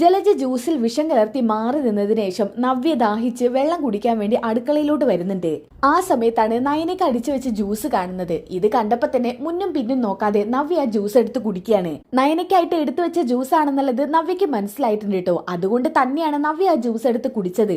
ജലജ ജ്യൂസിൽ വിഷം കലർത്തി മാറി നിന്നതിന് ശേഷം നവ്യ ദാഹിച്ച് വെള്ളം കുടിക്കാൻ വേണ്ടി അടുക്കളയിലോട്ട് വരുന്നുണ്ട്. ആ സമയത്താണ് നയനയ്ക്ക് അടിച്ചു വെച്ച ജ്യൂസ് കാണുന്നത്. ഇത് കണ്ടപ്പോ തന്നെ മുന്നും പിന്നും നോക്കാതെ നവ്യ ആ ജ്യൂസ് എടുത്ത് കുടിക്കുകയാണ്. നയനയ്ക്കായിട്ട് എടുത്തു വെച്ച ജ്യൂസ് ആണെന്നുള്ളത് നവ്യക്ക് മനസ്സിലായിട്ടുണ്ട് കേട്ടോ. അതുകൊണ്ട് തന്നെയാണ് നവ്യ ആ ജ്യൂസ് എടുത്ത് കുടിച്ചത്.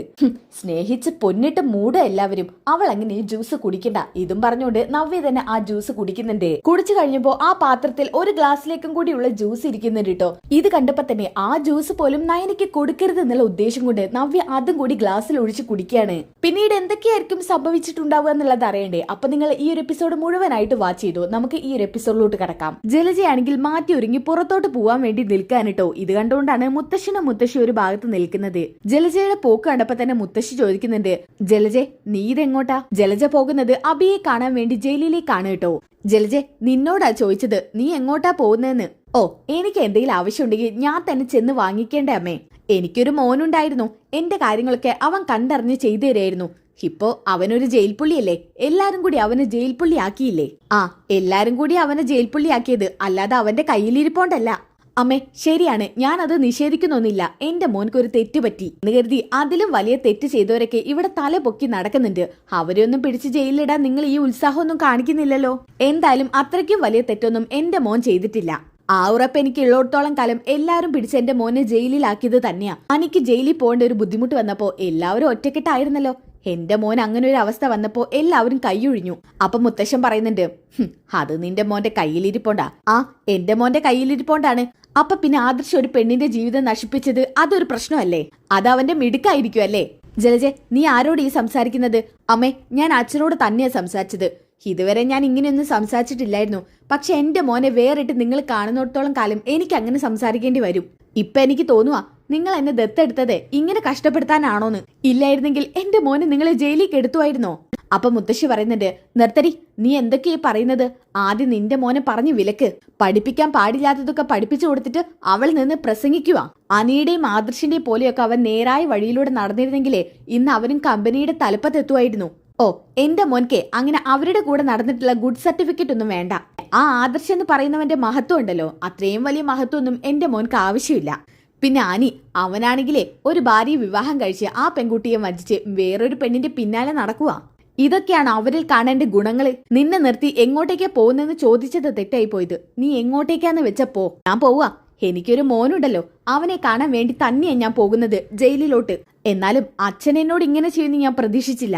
സ്നേഹിച്ച് പൊന്നിട്ട് മൂട എല്ലാവരും. അവൾ അങ്ങനെ ഈ ജ്യൂസ് കുടിക്കണ്ട. ഇതും പറഞ്ഞുകൊണ്ട് നവ്യ തന്നെ ആ ജ്യൂസ് കുടിക്കുന്നുണ്ട്. കുടിച്ചു കഴിഞ്ഞപ്പോ ആ പാത്രത്തിൽ ഒരു ഗ്ലാസ്സിലേക്കും കൂടിയുള്ള ജ്യൂസ് ഇരിക്കുന്നുണ്ട് കേട്ടോ. ഇത് കണ്ടപ്പോ തന്നെ ആ ജ്യൂസ് പോലും നയനയ്ക്ക് കൊടുക്കരുത് എന്നുള്ള ഉദ്ദേശം കൊണ്ട് നവ്യ അതും കൂടി ഗ്ലാസ്സിൽ ഒഴിച്ച് കുടിക്കുകയാണ്. പിന്നീട് എന്തൊക്കെയായിരിക്കും സംഭവിച്ചിട്ടുണ്ടാവുക എന്നുള്ളത് അറിയണ്ടേ? അപ്പൊ നിങ്ങൾ ഈ ഒരു എപ്പിസോഡ് മുഴുവനായിട്ട് വാച്ച് ചെയ്തു. നമുക്ക് ഈ ഒരു എപ്പിസോഡിലോട്ട് കിടക്കാം. ജലജയാണെങ്കിൽ മാറ്റി ഒരുങ്ങി പുറത്തോട്ട് പോവാൻ വേണ്ടി നിൽക്കാൻ കേട്ടോ ഇത് കണ്ടുകൊണ്ടാണ് മുത്തശ്ശനും മുത്തശ്ശി ഒരു ഭാഗത്ത് നിൽക്കുന്നത്. ജലജയുടെ പോക്ക് കണ്ടപ്പോ തന്നെ മുത്തശ്ശി ചോദിക്കുന്നുണ്ട് ജലജെ നീ ഇതെങ്ങോട്ടാ? ജലജ പോകുന്നത് അബിയെ കാണാൻ വേണ്ടി ജയിലിലേക്കാണ് കേട്ടോ ജലജെ നിന്നോടാ ചോദിച്ചത്. നീ എങ്ങോട്ടാ പോകുന്നതെന്ന്? ഓ എനിക്ക് എന്തെങ്കിലും ആവശ്യമുണ്ടെങ്കിൽ ഞാൻ തന്നെ ചെന്ന് വാങ്ങിക്കേണ്ടേ അമ്മേ. എനിക്കൊരു മോനുണ്ടായിരുന്നു. എന്റെ കാര്യങ്ങളൊക്കെ അവൻ കണ്ടറിഞ്ഞ് ചെയ്തു തരായിരുന്നു. ഇപ്പോ അവനൊരു ജയിൽ പുള്ളിയല്ലേ എല്ലാരും കൂടി അവന് ജയിൽ പുള്ളി ആക്കിയില്ലേ ആ എല്ലാരും കൂടി അവനെ ജയിൽ പുള്ളി ആക്കിയത് അല്ലാതെ അവന്റെ കയ്യിലിരിപ്പോണ്ടല്ല. അമ്മേ ശരിയാണ്. ഞാൻ അത് നിഷേധിക്കുന്നൊന്നില്ല എന്റെ മോൻക്ക് ഒരു തെറ്റ് പറ്റി. എന്ന് കരുതി അതിലും വലിയ തെറ്റ് ചെയ്തവരൊക്കെ ഇവിടെ തല പൊക്കി നടക്കുന്നുണ്ട്. അവരെയൊന്നും പിടിച്ച് ജയിലിലിടാൻ നിങ്ങൾ ഈ ഉത്സാഹമൊന്നും കാണിക്കുന്നില്ലല്ലോ. എന്തായാലും അത്രയ്ക്കും വലിയ തെറ്റൊന്നും എന്റെ മോൻ ചെയ്തിട്ടില്ല. ആ ഉറപ്പ് എനിക്ക് ഉള്ളിടത്തോളം കാലം എല്ലാവരും പിടിച്ച് എന്റെ മോനെ ജയിലിലാക്കിയത് തന്നെയാ. അനിക്ക് ജയിലിൽ പോകേണ്ട ഒരു ബുദ്ധിമുട്ട് വന്നപ്പോ എല്ലാവരും ഒറ്റക്കെട്ടായിരുന്നല്ലോ. എന്റെ മോൻ അങ്ങനെ ഒരു അവസ്ഥ വന്നപ്പോ എല്ലാവരും കൈയൊഴിഞ്ഞു അപ്പൊ മുത്തശ്ശൻ പറയുന്നുണ്ട് "ഹും, അത് നിന്റെ മോന്റെ കയ്യിലിരിപ്പോണ്ടാ. ആ എന്റെ മോന്റെ കയ്യിലിരിപ്പോണ്ടാണ്. അപ്പൊ പിന്നെ ആദർശ് ഒരു പെണ്ണിന്റെ ജീവിതം നശിപ്പിച്ചത് അതൊരു പ്രശ്നമല്ലേ? അത് അവന്റെ മിടുക്കായിരിക്കും അല്ലേ ജലജെ നീ ആരോട് ഈ സംസാരിക്കുന്നത്? അമ്മേ ഞാൻ അച്ഛനോട് തന്നെയാ സംസാരിച്ചത്. ഇതുവരെ ഞാൻ ഇങ്ങനെയൊന്നും സംസാരിച്ചിട്ടില്ലായിരുന്നു. പക്ഷെ എന്റെ മോനെ വേറിട്ട് നിങ്ങൾ കാണുന്നിടത്തോളം കാലം എനിക്ക് അങ്ങനെ സംസാരിക്കേണ്ടി വരും. ഇപ്പൊ എനിക്ക് തോന്നുവാ നിങ്ങൾ എന്നെ ദത്തെടുത്തത് ഇങ്ങനെ കഷ്ടപ്പെടുത്താനാണോന്ന്. ഇല്ലായിരുന്നെങ്കിൽ എന്റെ മോനെ നിങ്ങളെ ജയിലിലേക്ക് എടുത്തുമായിരുന്നോ അപ്പൊ മുത്തശ്ശി പറയുന്നുണ്ട് നിർത്തരി നീ എന്തൊക്കെയാ പറയുന്നത്? ആദ്യം നിന്റെ മോനെ പറഞ്ഞു വിലക്ക്. പഠിപ്പിക്കാൻ പാടില്ലാത്തതൊക്കെ പഠിപ്പിച്ചു കൊടുത്തിട്ട് അവൾ നിന്ന് പ്രസംഗിക്കുക അനിയുടെയും ആദർശിന്റെയും പോലെയൊക്കെ അവൻ നേരായ വഴിയിലൂടെ നടന്നിരുന്നെങ്കിലേ ഇന്ന് അവനും കമ്പനിയുടെ തലപ്പത്തെത്തുമായിരുന്നു. ഓ എന്റെ മോൻക്ക് അങ്ങനെ അവരുടെ കൂടെ നടന്നിട്ടുള്ള ഗുഡ് സർട്ടിഫിക്കറ്റ് ഒന്നും വേണ്ട. ആ ആദർശം എന്ന് പറയുന്നവന്റെ മഹത്വം ഉണ്ടല്ലോ. അത്രയും വലിയ മഹത്വം ഒന്നും എന്റെ മോൻക്ക് ആവശ്യമില്ല. പിന്നെ ആനി അവനാണെങ്കിലേ ഒരു ഭാര്യയെ വിവാഹം കഴിച്ച് ആ പെൺകുട്ടിയെ വഞ്ചിച്ച് വേറൊരു പെണ്ണിന്റെ പിന്നാലെ നടക്കുക ഇതൊക്കെയാണ് അവരിൽ കാണേണ്ട ഗുണങ്ങൾ. നിന്നെ നിർത്തി എങ്ങോട്ടേക്കാ പോകുന്നെന്ന് ചോദിച്ചത് തെറ്റായി പോയത്. നീ എങ്ങോട്ടേക്കാന്ന് വെച്ചപ്പോ ഞാൻ പോവാ എനിക്കൊരു മോനുണ്ടല്ലോ. അവനെ കാണാൻ വേണ്ടി തന്നെയാ ഞാൻ പോകുന്നത് ജയിലിലോട്ട്. എന്നാലും അച്ഛൻ എന്നോട് ഇങ്ങനെ ചെയ്യുമെന്ന് ഞാൻ പ്രതീക്ഷിച്ചില്ല.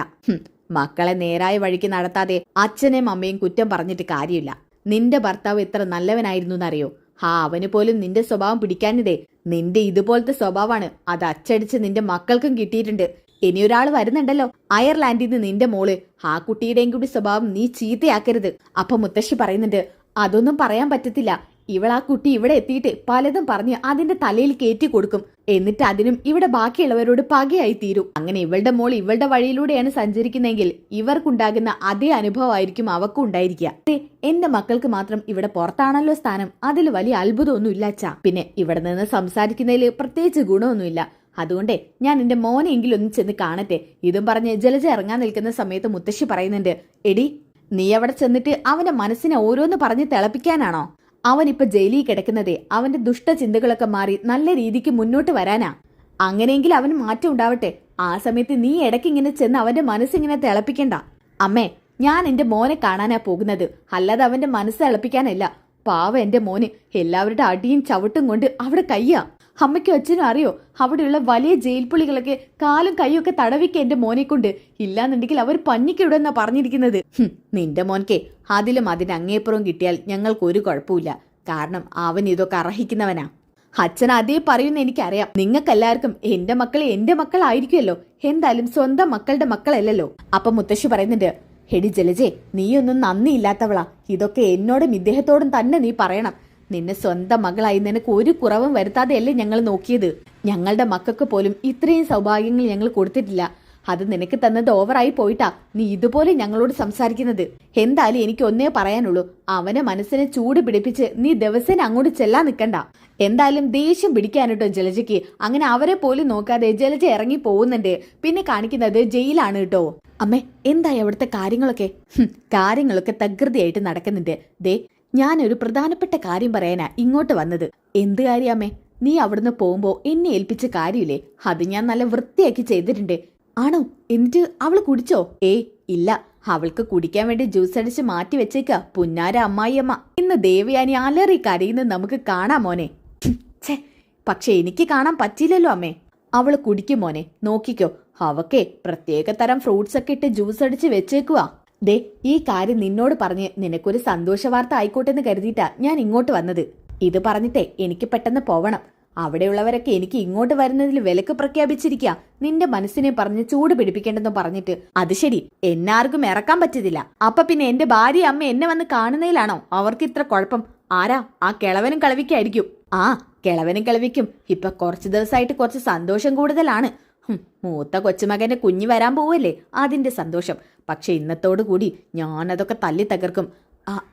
മക്കളെ നേരായ വഴിക്ക് നടത്താതെ അച്ഛനെയും അമ്മയും കുറ്റം പറഞ്ഞിട്ട് കാര്യമില്ല. നിന്റെ ഭർത്താവ് എത്ര നല്ലവനായിരുന്നു എന്നറിയോ ഹാ അവന് പോലും നിന്റെ സ്വഭാവം പിടിക്കാനിതേ നിന്റെ ഇതുപോലത്തെ സ്വഭാവമാണ്. അത് അച്ചടിച്ച് നിന്റെ മക്കൾക്കും കിട്ടിയിട്ടുണ്ട്. ഇനി ഒരാൾ വരുന്നുണ്ടല്ലോ അയർലാൻഡിൽ നിന്ന് നിന്റെ മോൾ. ആ കുട്ടിയുടെയും കൂടി സ്വഭാവം നീ ചീത്തയാക്കരുത്. അപ്പൊ മുത്തശ്ശി പറയുന്നുണ്ട് അതൊന്നും പറയാൻ പറ്റത്തില്ല. ഇവൾ ആ കുട്ടി ഇവിടെ എത്തിയിട്ട് പലതും പറഞ്ഞ് അതിന്റെ തലയിൽ കയറ്റി കൊടുക്കും. എന്നിട്ട് അതിനും ഇവിടെ ബാക്കിയുള്ളവരോട് പകയായി തീരും. അങ്ങനെ ഇവളുടെ മോൾ ഇവളുടെ വഴിയിലൂടെയാണ് സഞ്ചരിക്കുന്നതെങ്കിൽ ഇവർക്കുണ്ടാകുന്ന അതേ അനുഭവമായിരിക്കും അവക്കും ഉണ്ടായിരിക്കുക. എന്റെ മക്കൾക്ക് മാത്രം ഇവിടെ പുറത്താണല്ലോ സ്ഥാനം. അതിൽ വലിയ അത്ഭുതമൊന്നും ഇല്ല അച്ഛാ. പിന്നെ ഇവിടെ നിന്ന് സംസാരിക്കുന്നതിൽ പ്രത്യേകിച്ച് ഗുണമൊന്നുമില്ല. അതുകൊണ്ടേ ഞാൻ എന്റെ മോനെങ്കിലും ഒന്ന് ചെന്ന് കാണട്ടെ. ഇതും പറഞ്ഞ് ജലജ ഇറങ്ങാൻ നിൽക്കുന്ന സമയത്ത് മുത്തശ്ശി പറയുന്നുണ്ട് എടി നീ അവിടെ ചെന്നിട്ട് അവന്റെ മനസ്സിനെ ഓരോന്ന് പറഞ്ഞ് തിളപ്പിക്കാനാണോ? അവൻ ഇപ്പൊ ജയിലിൽ കിടക്കുന്നതേ അവന്റെ ദുഷ്ടചിന്തകളൊക്കെ മാറി നല്ല രീതിക്ക് മുന്നോട്ട് വരാനാ. അങ്ങനെയെങ്കിൽ അവന് മാറ്റം ഉണ്ടാവട്ടെ. ആ സമയത്ത് നീ ഇടയ്ക്ക് ഇങ്ങനെ ചെന്ന് അവന്റെ മനസ്സിങ്ങനെ തിളപ്പിക്കണ്ട. അമ്മേ ഞാൻ എന്റെ മോനെ കാണാനാ പോകുന്നത്. അല്ലാതെ അവന്റെ മനസ്സ് തിളപ്പിക്കാനല്ല. പാവ എന്റെ മോന്. എല്ലാവരുടെ അടിയും ചവിട്ടും കൊണ്ട് അവിടെ കയ്യാ. അമ്മയ്ക്കും അച്ഛനും അറിയോ? അവിടെയുള്ള വലിയ ജയിൽ പുള്ളികളൊക്കെ കാലും കൈയൊക്കെ തടവിക്ക എന്റെ മോനെ കൊണ്ട് ഇല്ലാന്നുണ്ടെങ്കിൽ അവർ പഞ്ഞിക്കിടുന്നാ പറഞ്ഞിരിക്കുന്നത്. നിന്റെ മോൻകെ അതിലും അതിന് അങ്ങേപ്പുറം കിട്ടിയാൽ ഞങ്ങൾക്ക് ഒരു കുഴപ്പമില്ല കാരണം അവൻ ഇതൊക്കെ അർഹിക്കുന്നവനാ. അച്ഛൻ അതേ പറയുന്ന എനിക്കറിയാം. നിങ്ങൾക്കെല്ലാവർക്കും എന്റെ മക്കൾ എന്റെ മക്കളായിരിക്കുമല്ലോ. എന്തായാലും സ്വന്തം മക്കളുടെ മക്കളല്ലല്ലോ. അപ്പൊ മുത്തശ്ശി പറയുന്നുണ്ട് ഹെഡി ജലജെ നീയൊന്നും നന്ദിയില്ലാത്തവളാ. ഇതൊക്കെ എന്നോടും ഇദ്ദേഹത്തോടും തന്നെ നീ പറയണം. നിന്നെ സ്വന്തം മകളായി നിനക്ക് ഒരു കുറവും വരുത്താതെയല്ലേ ഞങ്ങൾ നോക്കിയത്? ഞങ്ങളുടെ മക്കൾക്ക് പോലും ഇത്രയും സൗഭാഗ്യങ്ങൾ ഞങ്ങൾ കൊടുത്തിട്ടില്ല. അത് നിനക്ക് തന്നത് ഓവറായി പോയിട്ടാ. നീ ഇതുപോലെ ഞങ്ങളോട് സംസാരിക്കുന്നത്. എന്തായാലും എനിക്ക് ഒന്നേ പറയാനുള്ളൂ. അവനെ മനസ്സിനെ ചൂട് പിടിപ്പിച്ച് നീ ദിവസേന അങ്ങോട്ട് ചെല്ലാൻ നിൽക്കണ്ട. എന്തായാലും ദേഷ്യം പിടിക്കാനിട്ടോ ജലജയ്ക്ക്? അങ്ങനെ അവരെ പോലും നോക്കാതെ ജലജ ഇറങ്ങി പോകുന്നുണ്ട്. പിന്നെ കാണിക്കുന്നത് ജയിലാണ് കേട്ടോ. അമ്മേ എന്തായി അവിടുത്തെ കാര്യങ്ങളൊക്കെ? കാര്യങ്ങളൊക്കെ തകൃതിയായിട്ട് നടക്കുന്നുണ്ട്. ദേ ഞാനൊരു പ്രധാനപ്പെട്ട കാര്യം പറയാനാ ഇങ്ങോട്ട് വന്നത്. എന്ത് കാര്യമേ നീ അവിടുന്ന് പോകുമ്പോ എന്നെ ഏൽപ്പിച്ച കാര്യമില്ലേ? അത് ഞാൻ നല്ല വൃത്തിയാക്കി ചെയ്തിട്ടുണ്ട്. ആണോ? എന്നിട്ട് അവൾ കുടിച്ചോ? ഏ ഇല്ല. അവൾക്ക് കുടിക്കാൻ വേണ്ടി ജ്യൂസ് അടിച്ച് മാറ്റി വെച്ചേക്ക. പുന്നാര അമ്മായിയമ്മ. ഇന്ന് ദേവയാനി അലറി കരയുന്നത് നമുക്ക് കാണാം മോനെ. ഛെ, പക്ഷെ എനിക്ക് കാണാൻ പറ്റിയില്ലല്ലോ അമ്മേ. അവൾ കുടിക്കും മോനെ. നോക്കിക്കോ. അവക്കെ പ്രത്യേക തരം ഫ്രൂട്ട്സ് ഒക്കെ ഇട്ട് ജ്യൂസ് അടിച്ച് വെച്ചേക്കുവാ. ദേ ഈ കാര്യം നിന്നോട് പറഞ്ഞ് നിനക്കൊരു സന്തോഷ വാർത്ത ആയിക്കോട്ടെ എന്ന് കരുതിയിട്ടാ ഞാൻ ഇങ്ങോട്ട് വന്നത്. ഇത് പറഞ്ഞിട്ടേ എനിക്ക് പെട്ടെന്ന് പോവണം. അവിടെയുള്ളവരൊക്കെ എനിക്ക് ഇങ്ങോട്ട് വരുന്നതിൽ വിലക്ക് പ്രഖ്യാപിച്ചിരിക്കുക നിന്റെ മനസ്സിനെ പറഞ്ഞ് ചൂട് പിടിപ്പിക്കേണ്ടെന്ന് പറഞ്ഞിട്ട്. അത് ശരി എന്നാർക്കും ഇറക്കാൻ പറ്റത്തില്ല. അപ്പൊ പിന്നെ എന്റെ ഭാര്യ അമ്മ എന്നെ വന്ന് കാണുന്നതിലാണോ? അവർക്ക് ഇത്ര കുഴപ്പം. ആരാ? ആ കിളവനും കളവിക്കായിരിക്കും. ആ കിളവനും കളവിക്കും. ഇപ്പൊ കുറച്ച് ദിവസമായിട്ട് കുറച്ച് സന്തോഷം കൂടുതലാണ്. മൂത്ത കൊച്ചുമകന്റെ കുഞ്ഞു വരാൻ പോവല്ലേ? അതിന്റെ സന്തോഷം. പക്ഷെ ഇന്നത്തോടു കൂടി ഞാനതൊക്കെ തല്ലി തകർക്കും.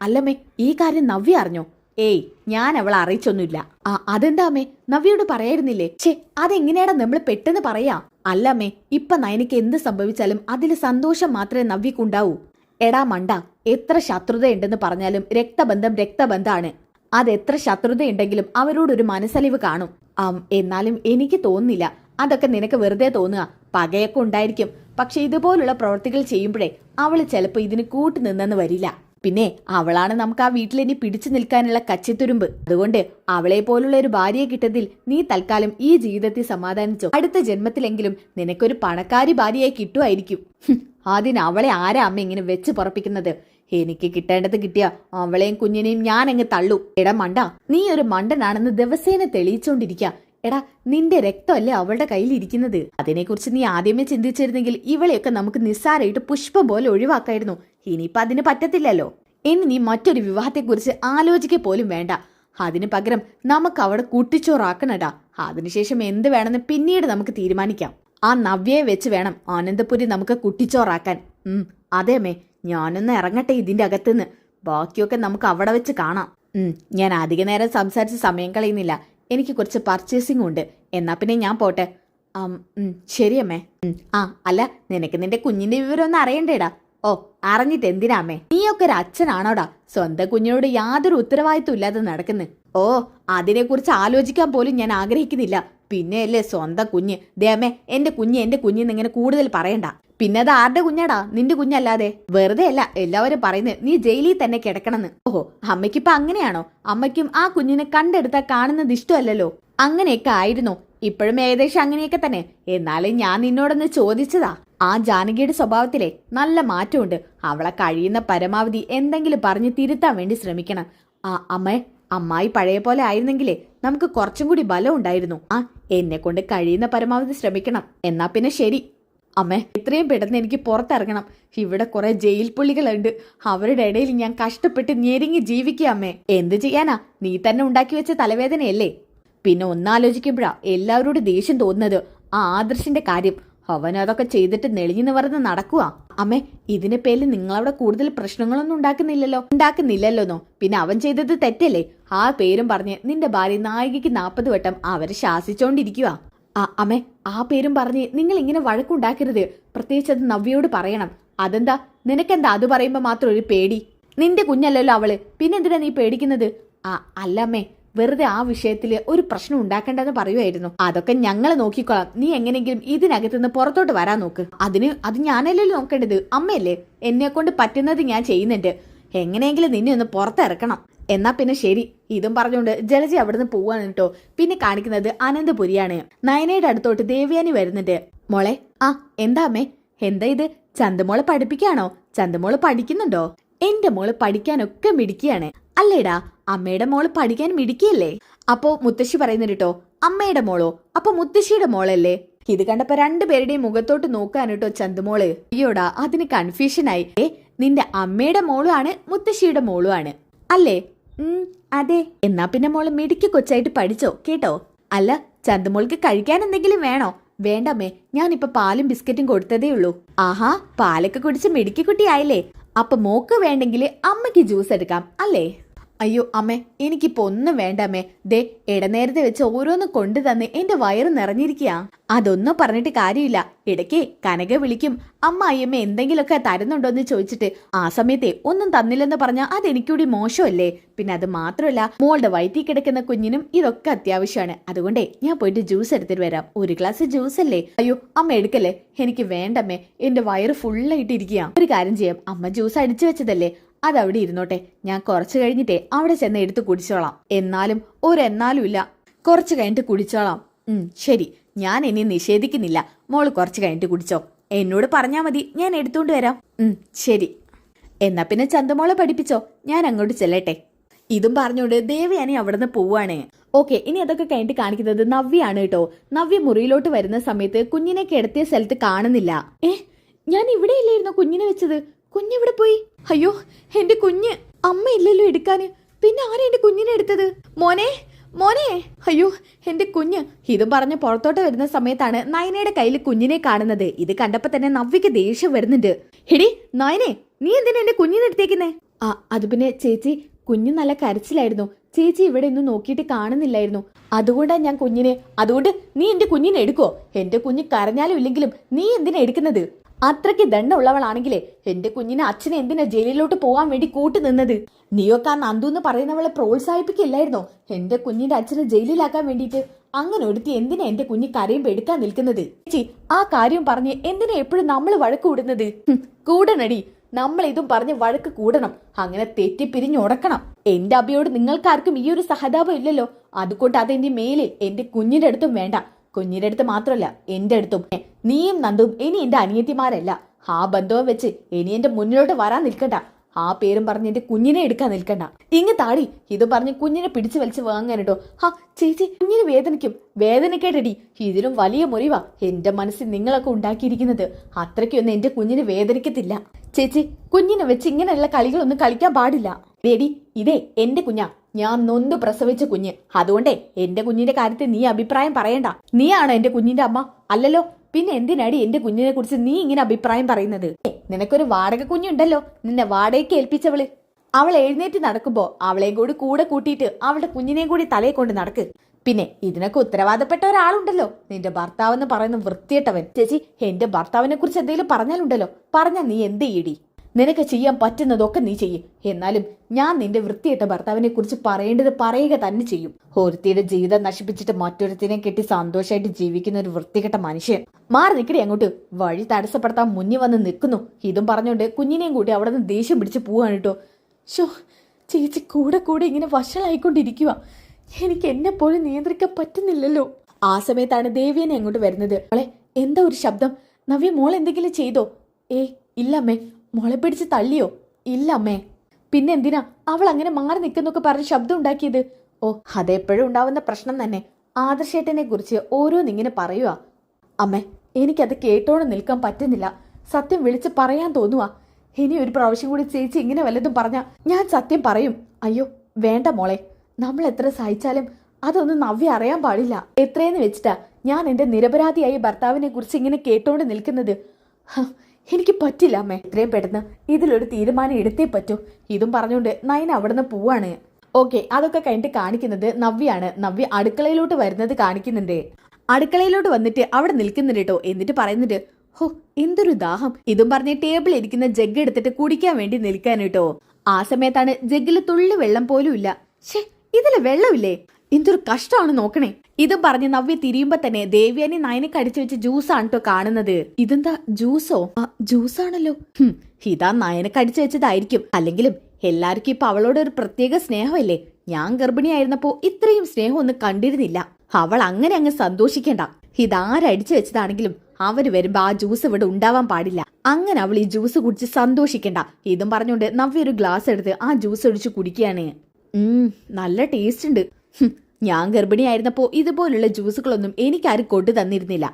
അല്ലമ്മേ ഈ കാര്യം നവ്യ അറിഞ്ഞോ? ഏയ് ഞാൻ അവളെ അറിയിച്ചൊന്നുമില്ല. ആ അതെന്താമേ നവ്യോട് പറയായിരുന്നില്ലേ? ഛേ അതെങ്ങനെയാടാ നമ്മൾ പെട്ടെന്ന് പറയാ? അല്ലമ്മേ ഇപ്പൊ നയനിക്ക് എന്ത് സംഭവിച്ചാലും അതിൽ സന്തോഷം മാത്രമേ നവ്യക്കുണ്ടാവൂ. എടാ മണ്ട എത്ര ശത്രുതയുണ്ടെന്ന് പറഞ്ഞാലും രക്തബന്ധം രക്തബന്ധാണ്. അതെത്ര ശത്രുതയുണ്ടെങ്കിലും അവരോടൊരു മനസ്സലിവ് കാണും. ആ എന്നാലും എനിക്ക് തോന്നുന്നില്ല. അതൊക്കെ നിനക്ക് വെറുതെ തോന്നുക. പകയൊക്കെ ഉണ്ടായിരിക്കും. പക്ഷെ ഇതുപോലുള്ള പ്രവൃത്തികൾ ചെയ്യുമ്പോഴേ അവൾ ചിലപ്പോൾ ഇതിന് കൂട്ടു നിന്നെന്ന് വരില്ല. പിന്നെ അവളാണ് നമുക്ക് ആ വീട്ടിൽ ഇനി പിടിച്ചു നിൽക്കാനുള്ള കച്ചിത്തുരുമ്പ്. അതുകൊണ്ട് അവളെ പോലുള്ള ഒരു ഭാര്യയെ കിട്ടതിൽ നീ തൽക്കാലം ഈ ജീവിതത്തിൽ സമാധാനിച്ചോ അടുത്ത ജന്മത്തിലെങ്കിലും നിനക്കൊരു പണക്കാരി ഭാര്യയായി കിട്ടുമായിരിക്കും. ആദ്യം അവളെ ആരാ അമ്മ ഇങ്ങനെ വെച്ച് പൊറപ്പിക്കുന്നത്? എനിക്ക് കിട്ടേണ്ടത് കിട്ടിയ അവളെയും കുഞ്ഞിനെയും ഞാൻ അങ്ങ് തള്ളു. എടാ മണ്ട നീ ഒരു മണ്ടനാണെന്ന് ദിവസേന തെളിയിച്ചോണ്ടിരിക്ക. എടാ നിന്റെ രക്തമല്ലേ അവളുടെ കയ്യിൽ ഇരിക്കുന്നത് അതിനെക്കുറിച്ച് നീ ആദ്യമേ ചിന്തിച്ചിരുന്നെങ്കിൽ ഇവളെയൊക്കെ നമുക്ക് നിസ്സാരമായിട്ട് പുഷ്പം പോലെ ഒഴിവാക്കായിരുന്നു. ഇനിയിപ്പൊ അതിന് പറ്റത്തില്ലല്ലോ. ഇനി നീ മറ്റൊരു വിവാഹത്തെക്കുറിച്ച് ആലോചിക്ക പോലും വേണ്ട. അതിന് പകരം നമുക്ക് അവിടെ കൂട്ടിച്ചോറാക്കണടാ. അതിനുശേഷം എന്ത് വേണമെന്ന് പിന്നീട് നമുക്ക് തീരുമാനിക്കാം. ആ നവ്യയെ വെച്ച് വേണം ആനന്ദപുരി നമുക്ക് കുട്ടിച്ചോറാക്കാൻ. ഉം അതെ അമ്മേ ഞാനൊന്ന് ഇറങ്ങട്ടെ ഇതിന്റെ അകത്തുനിന്ന്. ബാക്കിയൊക്കെ നമുക്ക് അവിടെ വെച്ച് കാണാം. ഞാൻ അധിക നേരം സംസാരിച്ച് സമയം കളയുന്നില്ല. എനിക്ക് കുറച്ച് പർച്ചേസിംഗ് ഉണ്ട്. എന്നാ പിന്നെ ഞാൻ പോട്ടെ. ശരിയമ്മേ ആ അല്ല നിനക്ക് നിന്റെ കുഞ്ഞിന്റെ വിവരം ഒന്ന് അറിയണ്ടേടാ. ഓ അറിഞ്ഞിട്ട് എന്തിനാ അമ്മേ? നീയൊക്കെ ഒരു അച്ഛനാണോടാ? സ്വന്തം കുഞ്ഞിനോട് യാതൊരു ഉത്തരവാദിത്വം ഇല്ലാതെ നടക്കുന്നു. ഓ അതിനെക്കുറിച്ച് ആലോചിക്കാൻ പോലും ഞാൻ ആഗ്രഹിക്കുന്നില്ല. പിന്നെയല്ലേ സ്വന്തം കുഞ്ഞ്. ദേമേ എന്റെ കുഞ്ഞ് എന്റെ കുഞ്ഞെന്ന് ഇങ്ങനെ കൂടുതൽ പറയണ്ട. പിന്നെ അത് ആരുടെ കുഞ്ഞാടാ? നിന്റെ കുഞ്ഞല്ലാതെ. വെറുതെ അല്ല എല്ലാവരും പറയുന്നത് നീ ജയിലിൽ തന്നെ കിടക്കണമെന്ന്. ഓഹോ അമ്മയ്ക്കിപ്പൊ അങ്ങനെയാണോ? അമ്മയ്ക്കും ആ കുഞ്ഞിനെ കണ്ടെടുത്താ കാണുന്നത് ഇഷ്ടമല്ലല്ലോ. അങ്ങനെയൊക്കെ ആയിരുന്നു. ഇപ്പോഴും ഏകദേശം അങ്ങനെയൊക്കെ തന്നെ. എന്നാലും ഞാൻ നിന്നോടൊന്ന് ചോദിച്ചതാ. ആ ജാനകിയുടെ സ്വഭാവത്തിലെ നല്ല മാറ്റമുണ്ട്. അവളെ കഴിയുന്ന പരമാവധി എന്തെങ്കിലും പറഞ്ഞു തിരുത്താൻ വേണ്ടി ശ്രമിക്കണം. ആ അമ്മേ അമ്മായി പഴയ പോലെ ആയിരുന്നെങ്കിലേ നമുക്ക് കുറച്ചും കൂടി ബലം ഉണ്ടായിരുന്നു. ആ എന്നെ കൊണ്ട് കഴിയുന്ന പരമാവധി ശ്രമിക്കണം. എന്നാ പിന്നെ ശരി. അമ്മേ എത്രയും പെട്ടെന്ന് എനിക്ക് പുറത്തിറങ്ങണം. ഇവിടെ കുറെ ജയിൽ പുള്ളികളുണ്ട്. അവരുടെ ഇടയിൽ ഞാൻ കഷ്ടപ്പെട്ട് ഞെരുങ്ങി ജീവിക്കുക അമ്മേ. എന്ത് ചെയ്യാനാ? നീ തന്നെ ഉണ്ടാക്കി വെച്ച തലവേദനയല്ലേ? പിന്നെ ഒന്നാലോചിക്കുമ്പോഴാ എല്ലാവരോടും ദേഷ്യം തോന്നുന്നത്. ആ ആദർശിന്റെ കാര്യം. അവൻ അതൊക്കെ ചെയ്തിട്ട് നെളിഞ്ഞു പറഞ്ഞ് നടക്കുക അമ്മേ ഇതിന്റെ പേരിൽ നിങ്ങളവിടെ കൂടുതൽ പ്രശ്നങ്ങളൊന്നും ഉണ്ടാക്കുന്നില്ലല്ലോ? ഉണ്ടാക്കുന്നില്ലല്ലോന്നോ? പിന്നെ അവൻ ചെയ്തത് തെറ്റല്ലേ? ആ പേരും പറഞ്ഞ് നിന്റെ ഭാര്യ നായികയ്ക്ക് നാൽപ്പത് വട്ടം അവരെ ശാസിച്ചോണ്ടിരിക്കുക ആ അമ്മ ആ പേരും പറഞ്ഞ് നിങ്ങൾ ഇങ്ങനെ വഴക്കുണ്ടാക്കരുത്. പ്രത്യേകിച്ച് അത് നവ്യയോട് പറയണം. അതെന്താ? നിനക്കെന്താ അത് പറയുമ്പോ മാത്രം ഒരു പേടി? നിന്റെ കുഞ്ഞല്ലല്ലോ അവൾ. പിന്നെന്തിനാ നീ പേടിക്കുന്നത്? ആ അല്ലമ്മേ വെറുതെ ആ വിഷയത്തിൽ ഒരു പ്രശ്നം ഉണ്ടാക്കേണ്ടെന്ന് പറയുമായിരുന്നു അതൊക്കെ ഞങ്ങൾ നോക്കിക്കോളാം. നീ എങ്ങനെയെങ്കിലും ഇതിനകത്ത് നിന്ന് പുറത്തോട്ട് വരാൻ നോക്ക്. അതിന് അത് ഞാനല്ലല്ലോ നോക്കേണ്ടത്. അമ്മയല്ലേ? എന്നെ കൊണ്ട് പറ്റുന്നത് ഞാൻ ചെയ്യുന്നുണ്ട്. എങ്ങനെയെങ്കിലും നിന്നെ ഒന്ന് പുറത്തിറക്കണം. എന്നാ പിന്നെ ശരി. ഇതും പറഞ്ഞുകൊണ്ട് ജലജി അവിടുന്ന് പോവാണ് കേട്ടോ. പിന്നെ കാണിക്കുന്നത് അനന്തപുരിയാണ്. നയനയുടെ അടുത്തോട്ട് ദേവ്യാനി വരുന്നുണ്ട്. മോളെ ആ എന്താ അമ്മേ? എന്താ ഇത്? ചന്തമോളെ പഠിപ്പിക്കാണോ ചന്തമോൾ പഠിക്കുന്നുണ്ടോ? എന്റെ മോൾ പഠിക്കാനൊക്കെ മിടിക്കുകയാണ് അല്ലേടാ അമ്മയുടെ മോൾ പഠിക്കാൻ മിടിക്കുകയല്ലേ അപ്പോ മുത്തശ്ശി പറയുന്നുണ്ട് കേട്ടോ അമ്മയുടെ മോളോ? അപ്പൊ മുത്തശ്ശിയുടെ മോളല്ലേ? ഇത് കണ്ടപ്പോ രണ്ടുപേരുടെയും മുഖത്തോട്ട് നോക്കാൻ കേട്ടോ ചന്തുമോൾ. അയ്യോടാ അതിന് കൺഫ്യൂഷനായി നിന്റെ അമ്മയുടെ മോളും ആണ് മുത്തശ്ശിയുടെ മോളുമാണ് അല്ലേ? അതെ. എന്നാ പിന്നെ മോൾ മിടുക്കി കൊച്ചായിട്ട് പഠിച്ചോ കേട്ടോ? അല്ല ചന്തുമോൾക്ക് കഴിക്കാൻ എന്തെങ്കിലും വേണോ? വേണ്ടമ്മേ ഞാനിപ്പൊ പാലും ബിസ്ക്കറ്റും കൊടുത്തതേ ഉള്ളൂ. ആഹാ പാലൊക്കെ കുടിച്ച് മിടുക്കി കുട്ടിയായില്ലേ? അപ്പൊ മോക്ക് വേണ്ടെങ്കിൽ അമ്മയ്ക്ക് ജ്യൂസ് എടുക്കാം അല്ലേ? അയ്യോ അമ്മേ എനിക്കിപ്പോ ഒന്നും വേണ്ട അമ്മേ. ദേ ഇടനേരത്തെ വെച്ച് ഓരോന്ന് കൊണ്ടു തന്ന് എന്റെ വയറ് നിറഞ്ഞിരിക്കുക അതൊന്നും പറഞ്ഞിട്ട് കാര്യമില്ല. ഇടയ്ക്ക് കനക വിളിക്കും അമ്മ അയ്യമ്മ എന്തെങ്കിലുമൊക്കെ തരുന്നുണ്ടോന്ന് ചോദിച്ചിട്ട് ആ സമയത്തെ ഒന്നും തന്നില്ലെന്ന് പറഞ്ഞാൽ അതെനിക്കൂടി മോശമല്ലേ? പിന്നെ അത് മാത്രമല്ല മോളുടെ വയറ്റിൽ കിടക്കുന്ന കുഞ്ഞിനും ഇതൊക്കെ അത്യാവശ്യമാണ്. അതുകൊണ്ടേ ഞാൻ പോയിട്ട് ജ്യൂസ് എടുത്തിട്ട് വരാം. ഒരു ഗ്ലാസ് ജ്യൂസ് അല്ലേ അയ്യോ അമ്മ എടുക്കല്ലേ. എനിക്ക് വേണ്ടമ്മേ. എന്റെ വയറ് ഫുള്ളായിട്ട് ഇരിക്കുക ഒരു കാര്യം ചെയ്യാം. അമ്മ ജ്യൂസ് അടിച്ചു വെച്ചതല്ലേ? അതവിടെ ഇരുന്നോട്ടെ. ഞാൻ കുറച്ചു കഴിഞ്ഞിട്ടേ അവിടെ ചെന്ന് എടുത്ത് കുടിച്ചോളാം. എന്നാലും ഒരെന്നാലും ഇല്ല കുറച്ച് കഴിഞ്ഞിട്ട് കുടിച്ചോളാം. ഉം ശരി. ഞാൻ ഇനി നിഷേധിക്കുന്നില്ല. മോൾ കുറച്ച് കഴിഞ്ഞിട്ട് കുടിച്ചോ. എന്നോട് പറഞ്ഞാ മതി. ഞാൻ എടുത്തുകൊണ്ട് വരാം. ഉം ശരി. എന്നാ പിന്നെ ചന്തമോളെ പഠിപ്പിച്ചോ. ഞാൻ അങ്ങോട്ട് ചെല്ലട്ടെ. ഇതും പറഞ്ഞുകൊണ്ട് ദേവയാനി അവിടുന്ന് പോവാണ്. ഓക്കെ ഇനി അതൊക്കെ കഴിഞ്ഞിട്ട് കാണിക്കുന്നത് നവ്യാണ് കേട്ടോ. നവ്യ മുറിയിലോട്ട് വരുന്ന സമയത്ത് കുഞ്ഞിനെ കിടത്തിയ സ്ഥലത്ത് കാണുന്നില്ല. ഏ ഞാൻ ഇവിടെ ഇല്ലായിരുന്നു കുഞ്ഞിനെ വെച്ചത്? കുഞ്ഞെവിടെ പോയി? അയ്യോ എന്റെ കുഞ്ഞ്. അമ്മ ഇല്ലല്ലോ എടുക്കാന്. പിന്നെ ആരാ എന്റെ കുഞ്ഞിനെ എടുത്തത്? മോനെ മോനെ. അയ്യോ എന്റെ കുഞ്ഞ്. ഇതും പറഞ്ഞ് പുറത്തോട്ട് വരുന്ന സമയത്താണ് നയനയുടെ കയ്യിൽ കുഞ്ഞിനെ കാണുന്നത്. ഇത് കണ്ടപ്പോ തന്നെ നവ്യക്ക് ദേഷ്യം വരുന്നുണ്ട്. എടി നയനെ നീ എന്തിനാ എന്റെ കുഞ്ഞിനെ എടുത്തേക്കുന്നേ? ആ അത് പിന്നെ ചേച്ചി കുഞ്ഞ് നല്ല കരച്ചിലായിരുന്നു. ചേച്ചി ഇവിടെ ഒന്നും നോക്കിയിട്ട് കാണുന്നില്ലായിരുന്നു. അതുകൊണ്ടാ ഞാൻ കുഞ്ഞിനെ. അതുകൊണ്ട് നീ എന്റെ കുഞ്ഞിനെ എടുക്കോ എന്റെ കുഞ്ഞ് കരഞ്ഞാലും ഇല്ലെങ്കിലും നീ എന്തിനാ എടുക്കുന്നത്? അത്രയ്ക്ക് ദണ്ണമുള്ളവളാണെങ്കിലേ എന്റെ കുഞ്ഞിനെ അച്ഛനെ എന്തിനാ ജയിലിലോട്ട് പോകാൻ വേണ്ടി കൂട്ടു നിന്നത്? നീയൊക്കെ നന്ദു എന്ന് പറയുന്നവളെ പ്രോത്സാഹിപ്പിക്കില്ലായിരുന്നോ? എന്റെ കുഞ്ഞിന്റെ അച്ഛനെ ജയിലിലാക്കാൻ വേണ്ടിയിട്ട് അങ്ങനെ ഒരുത്തി എന്തിനാ എന്റെ കുഞ്ഞി കരയും എടുക്കാൻ നിൽക്കുന്നത്? ചേച്ചി ആ കാര്യം പറഞ്ഞ് എന്തിനാ എപ്പോഴും നമ്മൾ വഴക്ക് കൂടുന്നത്? കൂടണടി. നമ്മൾ ഇതും പറഞ്ഞ് വഴക്ക് കൂടണം. അങ്ങനെ തെറ്റി തെറ്റിപ്പിരിഞ്ഞുടക്കണം എന്റെ അബിയോട് നിങ്ങൾക്കാർക്കും ഈ ഒരു സഹതാപം ഇല്ലല്ലോ. അതുകൊണ്ട് അതെന്റെ മേലിൽ എന്റെ കുഞ്ഞിന്റെ അടുത്തും വേണ്ട. കുഞ്ഞിന്റെ അടുത്ത് മാത്രമല്ല എന്റെ അടുത്തും. നീയും നന്ദും ഇനി എന്റെ അനിയത്തിമാരല്ല. ആ ബന്ധവും വെച്ച് ഇനി എന്റെ മുന്നിലോട്ട് വരാൻ നിൽക്കണ്ട. ആ പേരും പറഞ്ഞ് എന്റെ കുഞ്ഞിനെ എടുക്കാൻ നിൽക്കണ്ട. ഇങ്ങ് താടി ഇത് പറഞ്ഞ് കുഞ്ഞിനെ പിടിച്ചു വലിച്ച് വാങ്ങാനിട്ടോ ഹാ ചേച്ചി കുഞ്ഞിന് വേദനിക്കും. വേദനക്കേട്ടടി ഇതിലും വലിയ മുറിവാ എന്റെ മനസ്സിൽ നിങ്ങളൊക്കെ ഉണ്ടാക്കിയിരിക്കുന്നത്. അത്രയ്ക്കൊന്നും എന്റെ കുഞ്ഞിന് വേദനിക്കത്തില്ല. ചേച്ചി കുഞ്ഞിനെ വെച്ച് ഇങ്ങനെയുള്ള കളികളൊന്നും കളിക്കാൻ പാടില്ല. ഡേഡി ഇതേ എന്റെ കുഞ്ഞാ. ഞാൻ നൊന്ത് പ്രസവിച്ച കുഞ്ഞ്. അതുകൊണ്ടേ എന്റെ കുഞ്ഞിന്റെ കാര്യത്തിൽ നീ അഭിപ്രായം പറയണ്ട. നീയാണോ എന്റെ കുഞ്ഞിന്റെ അമ്മ? അല്ലല്ലോ. പിന്നെ എന്തിനാടി എന്റെ കുഞ്ഞിനെ കുറിച്ച് നീ ഇങ്ങനെ അഭിപ്രായം പറയുന്നത്? നിനക്കൊരു വാടക കുഞ്ഞുണ്ടല്ലോ. നിന്നെ വാടകയ്ക്ക് ഏൽപ്പിച്ചവൾ. അവൾ എഴുന്നേറ്റ് നടക്കുമ്പോ അവളെയും കൂടി കൂടെ കൂട്ടിയിട്ട് അവളുടെ കുഞ്ഞിനെയും കൂടി തലയെ കൊണ്ട് നടക്ക്. പിന്നെ ഇതിനൊക്കെ ഉത്തരവാദപ്പെട്ട ഒരാളുണ്ടല്ലോ. നിന്റെ ഭർത്താവെന്ന് പറയുന്ന വൃത്തിയിട്ടവൻ ചേച്ചി എന്റെ ഭർത്താവിനെ കുറിച്ച് എന്തെങ്കിലും പറഞ്ഞാലുണ്ടല്ലോ. പറഞ്ഞ നീ എന്ത് ചെയ്യടി? നിനക്ക് ചെയ്യാൻ പറ്റുന്നതൊക്കെ നീ ചെയ്യും. എന്നാലും ഞാൻ നിന്റെ വൃത്തിയിട്ട ഭർത്താവിനെ കുറിച്ച് പറയേണ്ടത് പറയുക തന്നെ ചെയ്യും. ഒരുത്തിയുടെ ജീവിതം നശിപ്പിച്ചിട്ട് മറ്റൊരുത്തിനെ കെട്ടി സന്തോഷമായിട്ട് ജീവിക്കുന്ന ഒരു വൃത്തികെട്ട മനുഷ്യൻ. മാറി നിൽക്കടി അങ്ങോട്ട്. വഴി തടസ്സപ്പെടുത്താൻ മുന്നിൽ വന്ന് നിൽക്കുന്നു. ഇതും പറഞ്ഞുകൊണ്ട് കുഞ്ഞിനെയും കൂട്ടി അവിടെ നിന്ന് ദേഷ്യം പിടിച്ച് പോവാണ് കേട്ടോ. ഷോ ചേച്ചി കൂടെ കൂടെ ഇങ്ങനെ വഷളായിക്കൊണ്ടിരിക്കുക എനിക്ക് എന്നെ പോലും നിയന്ത്രിക്കാൻ പറ്റുന്നില്ലല്ലോ. ആ സമയത്താണ് ദേവിയനെ അങ്ങോട്ട് വരുന്നത്. അവളെ എന്താ ഒരു ശബ്ദം? നവ്യ മോൾ എന്തെങ്കിലും ചെയ്തോ? ഏ ഇല്ല അമ്മേ. മോളെ പിടിച്ച് തള്ളിയോ? ഇല്ല അമ്മേ. പിന്നെ എന്തിനാ? അവൾ അങ്ങനെ മാറി നിൽക്കുന്നൊക്കെ പറഞ്ഞ് ശബ്ദം ഉണ്ടാക്കിയത്? ഓ അതെപ്പോഴും ഉണ്ടാവുന്ന പ്രശ്നം തന്നെ. ആദർശേട്ടനെ കുറിച്ച് ഓരോന്നിങ്ങനെ പറയുക അമ്മേ എനിക്കത് കേട്ടോണ്ട് നിൽക്കാൻ പറ്റുന്നില്ല. സത്യം വിളിച്ച് പറയാൻ തോന്നുവാ. ഇനി ഒരു പ്രാവശ്യം കൂടി ചേച്ചി ഇങ്ങനെ വല്ലതും പറഞ്ഞ ഞാൻ സത്യം പറയും. അയ്യോ വേണ്ട മോളെ. നമ്മൾ എത്ര സഹിച്ചാലും അതൊന്നും നവ്യ അറിയാൻ പാടില്ല. എത്രയെന്ന് വെച്ചിട്ടാ ഞാൻ എന്റെ നിരപരാധിയായ ഭർത്താവിനെ കുറിച്ച് ഇങ്ങനെ കേട്ടോണ്ട് നിൽക്കുന്നത്? എനിക്ക് പറ്റില്ല അമ്മേ. എത്രയും പെട്ടെന്ന് ഇതിലൊരു തീരുമാനം എടുത്തേ പറ്റൂ. ഇതും പറഞ്ഞുകൊണ്ട് നയന അവിടുന്ന് പോവാണ്. ഓക്കെ അതൊക്കെ കഴിഞ്ഞിട്ട് കാണിക്കുന്നത് നവ്യാണ്. നവ്യ അടുക്കളയിലോട്ട് വരുന്നത് കാണിക്കുന്നുണ്ട്. അടുക്കളയിലോട്ട് വന്നിട്ട് അവിടെ നിൽക്കുന്നുണ്ട് കേട്ടോ എന്നിട്ട് പറയുന്നുണ്ട് ഹോ എന്തൊരു ദാഹം. ഇതും പറഞ്ഞ് ടേബിളിൽ ഇരിക്കുന്ന ജഗ് എടുത്തിട്ട് കുടിക്കാൻ വേണ്ടി നിൽക്കാൻ കേട്ടോ ആ സമയത്താണ് ജഗ്ഗിൽ തുള്ളി വെള്ളം പോലും ഇല്ല. ഷേ ഇതിൽ വെള്ളമില്ലേ? എന്തൊരു കഷ്ടമാണ് നോക്കണേ. ഇതും പറഞ്ഞ് നവ്യ തിരിയുമ്പോ തന്നെ ദേവ്യാനി നയനെ കടിച്ചു വെച്ച് ജ്യൂസാണ് കേട്ടോ കാണുന്നത്. ഇതെന്താ ജ്യൂസോ? ആ ജ്യൂസാണല്ലോ. ഇതാ നയനെ കടിച്ചു വെച്ചതായിരിക്കും. അല്ലെങ്കിലും എല്ലാവർക്കും ഇപ്പൊ അവളോട് ഒരു പ്രത്യേക സ്നേഹമല്ലേ? ഞാൻ ഗർഭിണിയായിരുന്നപ്പോ ഇത്രയും സ്നേഹം ഒന്നും കണ്ടിരുന്നില്ല. അവൾ അങ്ങനെ അങ്ങ് സന്തോഷിക്കേണ്ട. ഇതാരടിച്ചു വെച്ചതാണെങ്കിലും അവർ വരുമ്പോ ആ ജ്യൂസ് ഇവിടെ ഉണ്ടാവാൻ പാടില്ല. അങ്ങനെ അവൾ ഈ ജ്യൂസ് കുടിച്ച് സന്തോഷിക്കണ്ട. ഇതും പറഞ്ഞുകൊണ്ട് നവ്യ ഒരു ഗ്ലാസ് എടുത്ത് ആ ജ്യൂസ് ഒഴിച്ച് കുടിക്കുകയാണ്. നല്ല ടേസ്റ്റ് ഉണ്ട്. ഞാൻ ഗർഭിണിയായിരുന്നപ്പോ ഇതുപോലുള്ള ജ്യൂസുകളൊന്നും എനിക്കാരും കൊണ്ടു തന്നിരുന്നില്ല.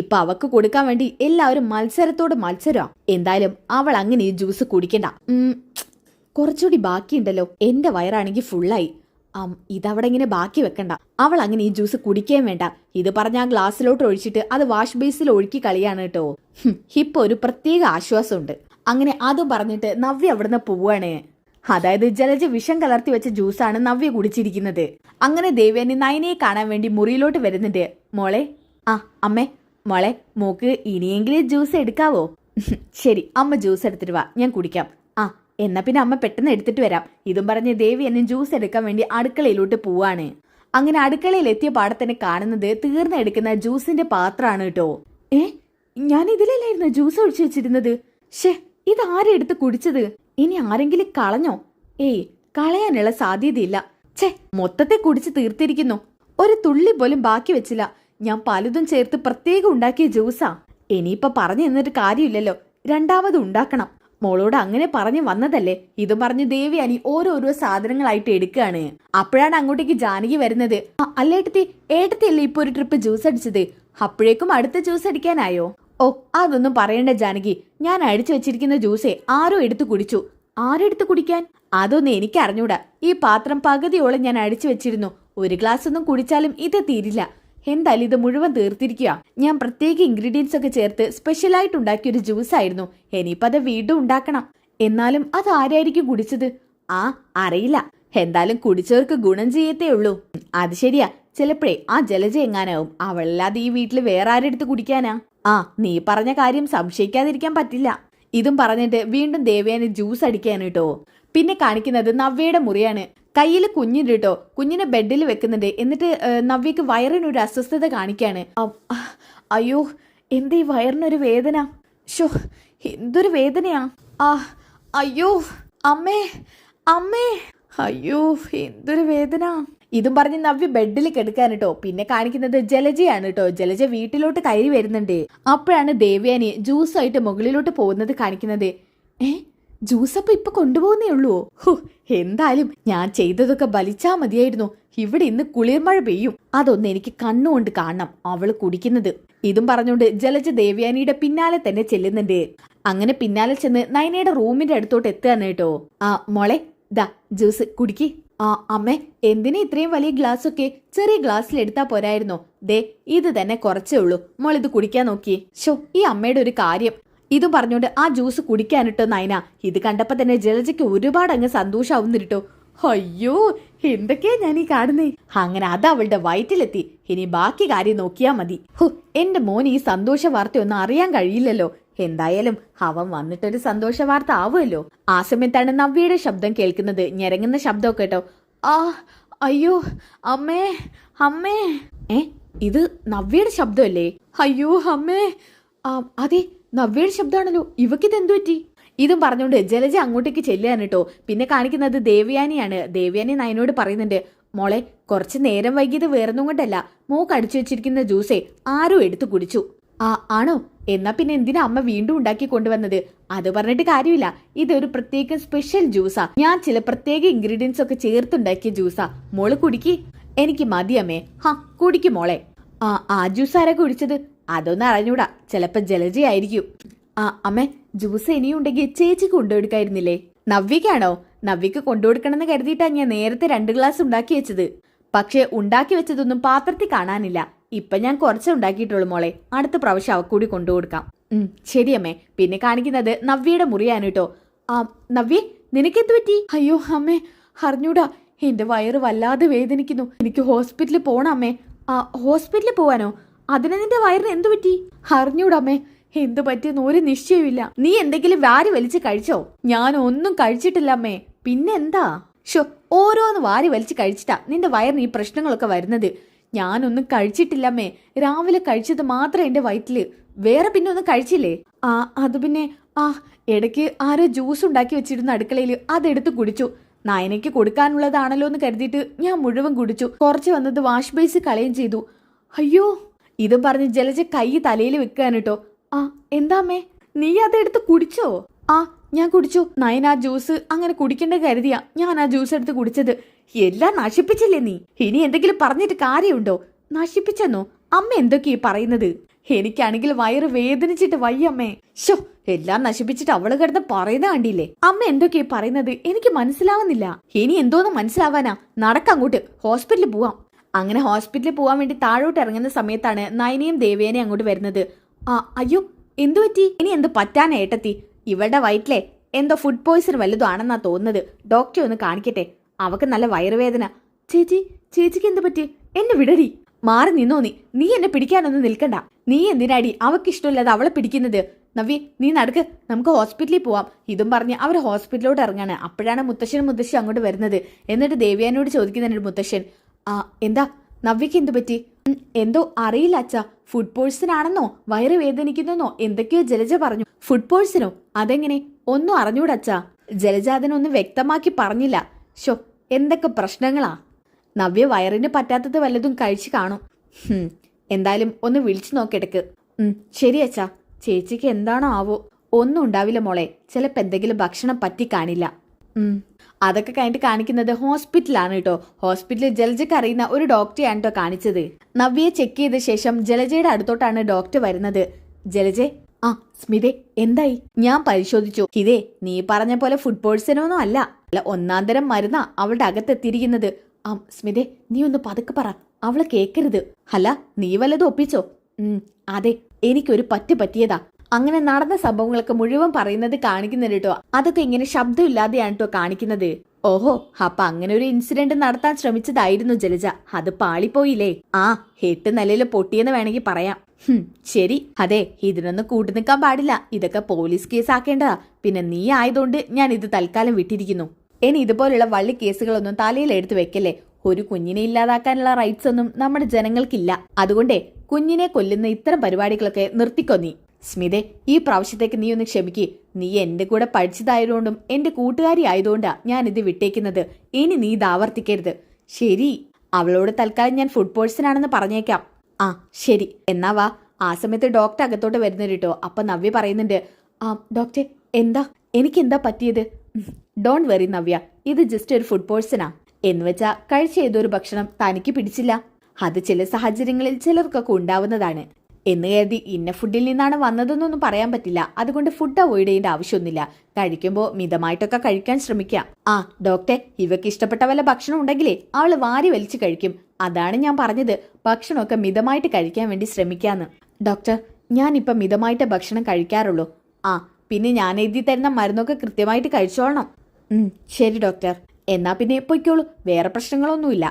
ഇപ്പൊ അവക്ക് കൊടുക്കാൻ വേണ്ടി എല്ലാവരും മത്സരത്തോട് മത്സരം. എന്തായാലും അവൾ അങ്ങനെ ഈ ജ്യൂസ് കുടിക്കണ്ട. കുറച്ചുകൂടി ബാക്കിയുണ്ടല്ലോ. എന്റെ വയറാണെങ്കിൽ ഫുള്ളായി അം ഇതവിടെ ഇങ്ങനെ ബാക്കി വെക്കണ്ട. അവൾ അങ്ങനെ ഈ ജ്യൂസ് കുടിക്കുകയും വേണ്ട. ഇത് പറഞ്ഞ ആ ഗ്ലാസ്സിലോട്ട് ഒഴിച്ചിട്ട് അത് വാഷ് ബേസിൽ ഒഴുക്കി കളിയാണ് കേട്ടോ ഇപ്പൊ ഒരു പ്രത്യേക ആശ്വാസമുണ്ട്. അങ്ങനെ അതും പറഞ്ഞിട്ട് നവ്യ അവിടുന്ന് പോവാണ്. അതായത് ജലജ വിഷം കലർത്തി വെച്ച ജ്യൂസാണ് നവ്യ കുടിച്ചിരിക്കുന്നത്. അങ്ങനെ ദേവ്യാനി നയനയെ കാണാൻ വേണ്ടി മുറിയിലോട്ട് വരുന്നുണ്ട്. മോളെ ആ അമ്മേ മോളെ മോക്ക് ഇനിയെങ്കിലും ജ്യൂസ് എടുക്കാവോ? ശരി അമ്മ ജ്യൂസ് എടുത്തിട്ട് വാ ഞാൻ കുടിക്കാം. ആ എന്നാ പിന്നെ അമ്മ പെട്ടെന്ന് എടുത്തിട്ട് വരാം. ഇതും പറഞ്ഞ് ദേവി എന്നെ ജ്യൂസ് എടുക്കാൻ വേണ്ടി അടുക്കളയിലോട്ട് പോവാണ്. അങ്ങനെ അടുക്കളയിൽ എത്തിയ പാടത്തന്നെ കാണുന്നത് തീർന്നെടുക്കുന്ന ജ്യൂസിന്റെ പാത്രമാണ് കേട്ടോ. ഏ? ഞാൻ ഇതിലല്ലായിരുന്നു ജ്യൂസ് ഒഴിച്ചു വെച്ചിരുന്നത്? ഷേ ഇത് ആരെടുത്ത് കുടിച്ചത്? ഇനി ആരെങ്കിലും കളഞ്ഞോ? ഏയ് കളയാനുള്ള സാധ്യതയില്ല. ഛേ മൊത്തത്തെ കുടിച്ച് തീർത്തിരിക്കുന്നു. ഒരു തുള്ളി പോലും ബാക്കി വെച്ചില്ല. ഞാൻ പലതും ചേർത്ത് പ്രത്യേകം ഉണ്ടാക്കിയ ജ്യൂസാ. ഇനിയിപ്പൊ പറഞ്ഞു നിന്നിട്ട് കാര്യമില്ലല്ലോ. രണ്ടാമത് ഉണ്ടാക്കണം. മോളോട് അങ്ങനെ പറഞ്ഞു വന്നതല്ലേ? ഇത് പറഞ്ഞ് ദേവിയാനി ഓരോരോ സാധനങ്ങളായിട്ട് എടുക്കുകയാണ് അപ്പോഴാണ് അങ്ങോട്ടേക്ക് ജാനകി വരുന്നത്. അല്ലേട്ടത്തി അല്ല ഏട്ടത്തി ഏട്ടത്തി അല്ലേ ഇപ്പൊ ഒരു ട്രിപ്പ് ജ്യൂസ് അടിച്ചത്? അപ്പോഴേക്കും അടുത്ത ജ്യൂസ് അടിക്കാനായോ? ഓ അതൊന്നും പറയണ്ട ജാനകി. ഞാൻ അടിച്ചു വെച്ചിരിക്കുന്ന ജ്യൂസേ ആരോ എടുത്തു കുടിച്ചു. ആരെടുത്ത് കുടിക്കാൻ? അതൊന്നും എനിക്ക് അറിഞ്ഞൂടാ. ഈ പാത്രം പകുതിയോളം ഞാൻ അടിച്ചു വെച്ചിരുന്നു. ഒരു ഗ്ലാസ് ഒന്നും കുടിച്ചാലും ഇത് തീരില്ല. എന്തായാലും ഇത് മുഴുവൻ തീർത്തിരിക്കുക ഞാൻ പ്രത്യേക ഇൻഗ്രീഡിയൻസ് ഒക്കെ ചേർത്ത് സ്പെഷ്യലായിട്ട് ഉണ്ടാക്കിയ ഒരു ജ്യൂസ് ആയിരുന്നു ഇനിയിപ്പോ അത് വീണ്ടും ഉണ്ടാക്കണം. എന്നാലും അത് ആരായിരിക്കും കുടിച്ചത്? ആ അറിയില്ല. എന്തായാലും കുടിച്ചവർക്ക് ഗുണം ചെയ്യത്തേ ഉള്ളൂ. അത് ശരിയാ. ചിലപ്പോഴേ ആ ജലജ എങ്ങാനാവും. അവളല്ലാതെ ഈ വീട്ടിൽ വേറെ ആരെടുത്ത് കുടിക്കാനാ? ആ നീ പറഞ്ഞ കാര്യം സംശയിക്കാതിരിക്കാൻ പറ്റില്ല. ഇതും പറഞ്ഞിട്ട് വീണ്ടും ദേവയാനി ജ്യൂസ് അടിക്കാൻ കേട്ടോ. പിന്നെ കാണിക്കുന്നത് നവ്യയുടെ മുറിയാണ്. കയ്യിൽ കുഞ്ഞിണ്ട് കേട്ടോ. കുഞ്ഞിനെ ബെഡിൽ വെക്കുന്നുണ്ട്. എന്നിട്ട് നവ്യക്ക് വയറിനൊരു അസ്വസ്ഥത കാണിക്കാണ്. അയ്യോ എന്തേ ഈ വയറിനൊരു വേദന? ഷോ എന്തൊരു വേദനയാ? ആ അയ്യോ അമ്മേ അമ്മേ അയ്യോ എന്തൊരു വേദന? ഇതും പറഞ്ഞ് നവ്യ ബെഡിൽ കിടക്കാൻ കേട്ടോ പിന്നെ കാണിക്കുന്നത് ജലജയാണ് കേട്ടോ ജലജ വീട്ടിലോട്ട് കയറി വരുന്നുണ്ട്. അപ്പോഴാണ് ദേവ്യാനി ജ്യൂസായിട്ട് മുകളിലോട്ട് പോകുന്നത് കാണിക്കുന്നത്. ഏ? ജ്യൂസ് അപ്പൊ ഇപ്പൊ കൊണ്ടുപോകുന്നേ ഉള്ളൂ. എന്തായാലും ഞാൻ ചെയ്തതൊക്കെ ബലിച്ചാ മതിയായിരുന്നു. ഇവിടെ ഇന്ന് കുളിർമഴ പെയ്യും. അതൊന്ന് എനിക്ക് കണ്ണുകൊണ്ട് കാണണം. അവൾ കുടിക്കുന്നത്. ഇതും പറഞ്ഞുകൊണ്ട് ജലജ ദേവ്യാനിയുടെ പിന്നാലെ തന്നെ ചെല്ലുന്നുണ്ട്. അങ്ങനെ പിന്നാലെ ചെന്ന് നയനയുടെ റൂമിന്റെ അടുത്തോട്ട് എത്തുകയാണ് കേട്ടോ ആ മോളെ ദാ ജ്യൂസ് കുടിക്ക്. ആ അമ്മേ എന്തിനാ ഇത്രയും വലിയ ഗ്ലാസ് ഒക്കെ ചെറിയ ഗ്ലാസ്സിൽ എടുത്താ പോരായിരുന്നോ? ദേ ഇത് തന്നെ കുറച്ചേ ഉള്ളൂ. മോൾ ഇത് കുടിക്കാൻ നോക്കി. ഷോ ഈ അമ്മയുടെ ഒരു കാര്യം. ഇതും പറഞ്ഞുകൊണ്ട് ആ ജ്യൂസ് കുടിക്കാനിട്ടോ നയന ഇത് കണ്ടപ്പോ തന്നെ ജലജയ്ക്ക് ഒരുപാട് അങ്ങ് സന്തോഷാവുന്നിട്ടോ അയ്യോ എന്തൊക്കെയാ ഞാൻ ഈ കാണുന്നേ? അങ്ങനെ അത് അവളുടെ വയറ്റിലെത്തി. ഇനി ബാക്കി കാര്യം നോക്കിയാ മതി. ഹു എന്റെ മോൻ ഈ സന്തോഷ വാർത്തയൊന്നും അറിയാൻ കഴിയില്ലല്ലോ. എന്തായാലും അവൻ വന്നിട്ടൊരു സന്തോഷ വാർത്ത ആവുമല്ലോ. ആ സമയത്താണ് നവ്യയുടെ ശബ്ദം കേൾക്കുന്നത്. ഞെരങ്ങുന്ന ശബ്ദമൊക്കെ കേട്ടോ. ആ അയ്യോ അമ്മേ അമ്മേ. ഏ ഇത് നവ്യയുടെ ശബ്ദമല്ലേ? അയ്യോ അമ്മേ. ആ അതെ നവ്യയുടെ ശബ്ദമാണല്ലോ. ഇവക്കിത് എന്തു പറ്റി? ഇതും പറഞ്ഞുകൊണ്ട് ജലജ അങ്ങോട്ടേക്ക് ചെല്ലുകയാണ് കേട്ടോ. പിന്നെ കാണിക്കുന്നത് ദേവയാനിയാണ്. ദേവയാനി നയനോട് പറയുന്നുണ്ട് മോളെ കുറച്ച് നേരം വൈകിയത് വേറൊന്നും കൊണ്ടല്ല. മോക്ക് അടിച്ചു വെച്ചിരിക്കുന്ന ജ്യൂസേ ആരോ എടുത്തു കുടിച്ചു. ആ ആണോ? എന്നാ പിന്നെ എന്തിനാ അമ്മ വീണ്ടും ഉണ്ടാക്കി കൊണ്ടുവന്നത്? അത് പറഞ്ഞിട്ട് കാര്യമില്ല. ഇതൊരു പ്രത്യേക സ്പെഷ്യൽ ജ്യൂസാ ഞാൻ ചില പ്രത്യേക ഇൻഗ്രീഡിയൻസ് ഒക്കെ ചേർത്തുണ്ടാക്കിയ ജ്യൂസാ മോൾ കുടിക്ക്. എനിക്ക് മതിയമ്മേ ഹാ കുടിക്ക് മോളെ. ആ ആ ജ്യൂസ് ആരാ കുടിച്ചത്? അതൊന്നും അറിഞ്ഞൂടാ. ചിലപ്പോ ജലജയായിരിക്കും ആ അമ്മേ ജ്യൂസ് ഇനിയും ഉണ്ടെങ്കിൽ ചേച്ചി കൊണ്ടുകൊടുക്കായിരുന്നില്ലേ? നവ്യക്കാണോ? നവ്യക്ക് കൊണ്ടുകൊടുക്കണമെന്ന് കരുതിയിട്ടാ ഞാൻ നേരത്തെ രണ്ട് ഗ്ലാസ് ഉണ്ടാക്കി വെച്ചത്. പക്ഷേ ഉണ്ടാക്കി വെച്ചതൊന്നും പാത്രത്തിൽ കാണാനില്ല. ഇപ്പൊ ഞാൻ കുറച്ച് ഉണ്ടാക്കിയിട്ടുള്ളൂ മോളെ. അടുത്ത പ്രാവശ്യം അവക്കൂടി കൊണ്ടുകൊടുക്കാം. ഉം ശരി അമ്മേ. പിന്നെ കാണിക്കുന്നത് നവ്യയുടെ മുറിയാണ് കേട്ടോ. ആ നവ്യ നിനക്കെന്ത് പറ്റി? അയ്യോ അമ്മേ അറിഞ്ഞൂടാ. എന്റെ വയറ് വല്ലാതെ വേദനിക്കുന്നു. എനിക്ക് ഹോസ്പിറ്റലിൽ പോണം അമ്മേ. ആ ഹോസ്പിറ്റലിൽ പോവാനോ? അതിന് നിന്റെ വയറിന് എന്തു പറ്റി? അറിഞ്ഞൂടമ്മേ എന്തു പറ്റിയെന്ന് ഒരു നിശ്ചയമില്ല നീ എന്തെങ്കിലും വാരി വലിച്ച് കഴിച്ചോ? ഞാൻ ഒന്നും കഴിച്ചിട്ടില്ല അമ്മേ. പിന്നെന്താ ഷോ ഓരോന്ന് വാരി വലിച്ച് കഴിച്ചിട്ടാ നിന്റെ വയറിന് ഈ പ്രശ്നങ്ങളൊക്കെ വരുന്നത്. ഞാനൊന്നും കഴിച്ചിട്ടില്ലമ്മേ രാവിലെ കഴിച്ചത് മാത്രമേ എന്റെ വയറ്റിൽ. വേറെ പിന്നെ ഒന്നും കഴിച്ചില്ലേ? ആ അത് പിന്നെ ആ ഇടയ്ക്ക് ആരോ ജ്യൂസ് ഉണ്ടാക്കി വെച്ചിരുന്ന അടുക്കളയിൽ അതെടുത്ത് കുടിച്ചു. നായനയ്ക്ക് കൊടുക്കാനുള്ളതാണല്ലോ എന്ന് കരുതിയിട്ട് ഞാൻ മുഴുവൻ കുടിച്ചു. കുറച്ച് വന്നത് വാഷ് ബേസ് കളയും ചെയ്തു. അയ്യോ ഇതും പറഞ്ഞ് ജലജ കൈ തലയിൽ വെക്കാൻ കേട്ടോ. ആ എന്താമ്മേ നീ അതെടുത്ത് കുടിച്ചോ? ആ ഞാൻ കുടിച്ചു. നയൻ ആ ജ്യൂസ് അങ്ങനെ കുടിക്കേണ്ട കരുതിയാ ഞാൻ ആ ജ്യൂസ് എടുത്ത് കുടിച്ചത്. എല്ലാം നശിപ്പിച്ചില്ലേ നീ? ഇനി എന്തെങ്കിലും പറഞ്ഞിട്ട് കാര്യമുണ്ടോ? നശിപ്പിച്ചെന്നോ? അമ്മ എന്തൊക്കെയാ പറയുന്നത്? എനിക്കാണെങ്കിൽ വയറ് വേദനിച്ചിട്ട് വയ്യമ്മേ ഷോ എല്ലാം നശിപ്പിച്ചിട്ട് അവൾ കിടന്ന് പറയുന്ന കണ്ടില്ലേ? അമ്മ എന്തൊക്കെയാ പറയുന്നത്? എനിക്ക് മനസ്സിലാവുന്നില്ല. ഇനി എന്തോന്ന് മനസ്സിലാവാനാ? നടക്കങ്ങോട്ട് ഹോസ്പിറ്റലിൽ പോവാം. അങ്ങനെ ഹോസ്പിറ്റലിൽ പോവാൻ വേണ്ടി താഴോട്ട് ഇറങ്ങുന്ന സമയത്താണ് നയനയും ദേവേനയും അങ്ങോട്ട് വരുന്നത്. ആ അയ്യോ എന്തു പറ്റി? ഇനി എന്ത് പറ്റാനാ ഏട്ടത്തി? ഇവളുടെ വയറ്റിലെ എന്തോ ഫുഡ് പോയ്സൺ വല്ലതും ആണെന്നാ തോന്നുന്നത്. ഡോക്ടർ ഒന്ന് കാണിക്കട്ടെ. അവക്ക് നല്ല വയറുവേദന. ചേച്ചി ചേച്ചിക്ക് എന്ത് പറ്റി? എന്നെ വിടടി. മാറി നിന്നോ നീ? നീ എന്നെ പിടിക്കാനൊന്നും നിൽക്കണ്ട. നീ എന്തിനാടി? അവക്ക് ഇഷ്ടമില്ലാതെ അവളെ പിടിക്കുന്നത്? നവി നീ നടക്ക്. നമുക്ക് ഹോസ്പിറ്റലിൽ പോവാം. ഇതും പറഞ്ഞ് അവർ ഹോസ്പിറ്റലിലോട്ട് ഇറങ്ങാണ്. അപ്പോഴാണ് മുത്തശ്ശനും മുത്തശ്ശി അങ്ങോട്ട് വരുന്നത്. എന്നിട്ട് ദേവ്യാനോട് ചോദിക്കുന്നുണ്ട് മുത്തശ്ശൻ. ആ എന്താ? നവ്യക്ക് എന്തു പറ്റി? എന്തോ അറിയില്ല അച്ഛ. ഫുഡ് പോയ്സൺ വയറ് വേദനിക്കുന്നോ എന്തൊക്കെയോ ജലജ പറഞ്ഞു. ഫുഡ് പോയ്സണോ? അതെങ്ങനെ? ഒന്നും അറിഞ്ഞൂടച്ച ജലജ അതിനൊന്നും വ്യക്തമാക്കി പറഞ്ഞില്ല. ഷോ എന്തൊക്കെ പ്രശ്നങ്ങളാ? നവ്യ വയറിന് പറ്റാത്തത് വല്ലതും കഴിച്ചു കാണും. എന്തായാലും ഒന്ന് വിളിച്ചു നോക്കിയെടുക്ക് ശരി അച്ഛാ. ചേച്ചിക്ക് എന്താണോ ആവോ ഒന്നും ഉണ്ടാവില്ല മോളെ. ചിലപ്പോൾ എന്തെങ്കിലും ഭക്ഷണം പറ്റി കാണില്ല. അതൊക്കെ കഴിഞ്ഞിട്ട് കാണിക്കുന്നത് ഹോസ്പിറ്റലാണ് കേട്ടോ ഹോസ്പിറ്റലിൽ ജലജയ്ക്ക് അറിയുന്ന ഒരു ഡോക്ടറെയാണ് കേട്ടോ കാണിച്ചത്. നവ്യയെ ചെക്ക് ചെയ്ത ശേഷം ജലജയുടെ അടുത്തോട്ടാണ് ഡോക്ടർ വരുന്നത്. ജലജെ ആ സ്മിതെ എന്തായി? ഞാൻ പരിശോധിച്ചു. ഇതേ നീ പറഞ്ഞ പോലെ ഫുഡ് പോയ്സനൊന്നും അല്ല. അല്ല ഒന്നാം തരം മരുന്നാ അവളുടെ അകത്തെത്തിയിരിക്കുന്നത്. ആ സ്മിതെ നീ ഒന്ന് പതുക്കെ പറ. അവൾ കേക്കരുത്. അല്ല നീ വല്ലതും ഒപ്പിച്ചോ? ഉം അതെ എനിക്കൊരു പറ്റ് പറ്റിയതാ. അങ്ങനെ നടന്ന സംഭവങ്ങളൊക്കെ മുഴുവൻ പറയുന്നത് കാണിക്കുന്നുണ്ട് കേട്ടോ അതൊക്കെ ഇങ്ങനെ ശബ്ദമില്ലാതെയാണ് കേട്ടോ കാണിക്കുന്നത്. ഓഹോ അപ്പൊ അങ്ങനെ ഒരു ഇൻസിഡന്റ് നടത്താൻ ശ്രമിച്ചതായിരുന്നു ജലജ. അത് പാളിപ്പോയില്ലേ? ആ എട്ട് നിലയിൽ പൊട്ടിയെന്ന് വേണമെങ്കിൽ പറയാം. ശരി. അതെ ഇതിനൊന്നും കൂട്ടു നിൽക്കാൻ പാടില്ല. ഇതൊക്കെ പോലീസ് കേസ് ആക്കേണ്ടതാ പിന്നെ നീ ആയതുകൊണ്ട് ഞാൻ ഇത് തൽക്കാലം വിട്ടിരിക്കുന്നു. ഇനി ഇതുപോലുള്ള വള്ളി കേസുകളൊന്നും തലയിൽ എടുത്തു വെക്കല്ലേ? ഒരു കുഞ്ഞിനെ ഇല്ലാതാക്കാനുള്ള റൈറ്റ്സ് ഒന്നും നമ്മുടെ ജനങ്ങൾക്കില്ല. അതുകൊണ്ടേ കുഞ്ഞിനെ കൊല്ലുന്ന ഇത്തരം പരിപാടികളൊക്കെ നിർത്തിക്കൊന്നി സ്മിതെ ഈ പ്രാവശ്യത്തേക്ക് നീ ഒന്ന് ക്ഷമിക്ക്. നീ എന്റെ കൂടെ പഠിച്ചതായതുകൊണ്ടും എന്റെ കൂട്ടുകാരി ആയതുകൊണ്ടാ ഞാൻ ഇത് വിട്ടേക്കുന്നത്. ഇനി നീ ഇത് ആവർത്തിക്കരുത്. ശരി അവളോട് തൽക്കാലം ഞാൻ ഫുഡ് പോയ്സനാണെന്ന് പറഞ്ഞേക്കാം. ആ ശരി. എന്നാ വാ. ആ സമയത്ത് ഡോക്ടർ അകത്തോട്ട് വരുന്നുണ്ട് കേട്ടോ അപ്പൊ നവ്യ പറയുന്നുണ്ട് ആ ഡോക്ടർ എന്താ? എനിക്ക് എന്താ പറ്റിയത് ഡോണ്ട് വെറി നവ്യ. ഇത് ജസ്റ്റ് ഒരു ഫുഡ് പോയ്സണാ എന്ന് വെച്ചാ കഴിച്ച ഏതൊരു ഭക്ഷണം തനിക്ക് പിടിച്ചില്ല. അത് ചില സാഹചര്യങ്ങളിൽ ചിലർക്കൊക്കെ ഉണ്ടാവുന്നതാണ്. എന്ന് കരുതി ഇന്ന ഫുഡിൽ നിന്നാണ് വന്നതെന്നൊന്നും പറയാൻ പറ്റില്ല. അതുകൊണ്ട് ഫുഡ് അവോയ്ഡ് ചെയ്യേണ്ട ആവശ്യമൊന്നുമില്ല. കഴിക്കുമ്പോൾ മിതമായിട്ടൊക്കെ കഴിക്കാൻ ശ്രമിക്കാം. ആ ഡോക്ടർ ഇവക്ക് ഇഷ്ടപ്പെട്ട വല്ല ഭക്ഷണം ഉണ്ടെങ്കിലേ അവൾ വാരി വലിച്ചു കഴിക്കും. അതാണ് ഞാൻ പറഞ്ഞത്. ഭക്ഷണമൊക്കെ മിതമായിട്ട് കഴിക്കാൻ വേണ്ടി ശ്രമിക്കാന്ന്. ഡോക്ടർ ഞാനിപ്പം മിതമായിട്ട് ഭക്ഷണം കഴിക്കാറുള്ളൂ. ആ പിന്നെ ഞാൻ എഴുതി തരുന്ന മരുന്നൊക്കെ കൃത്യമായിട്ട് കഴിച്ചോളണം. ശരി ഡോക്ടർ എന്നാ പിന്നെ പൊയ്ക്കോളൂ. വേറെ പ്രശ്നങ്ങളൊന്നുമില്ല.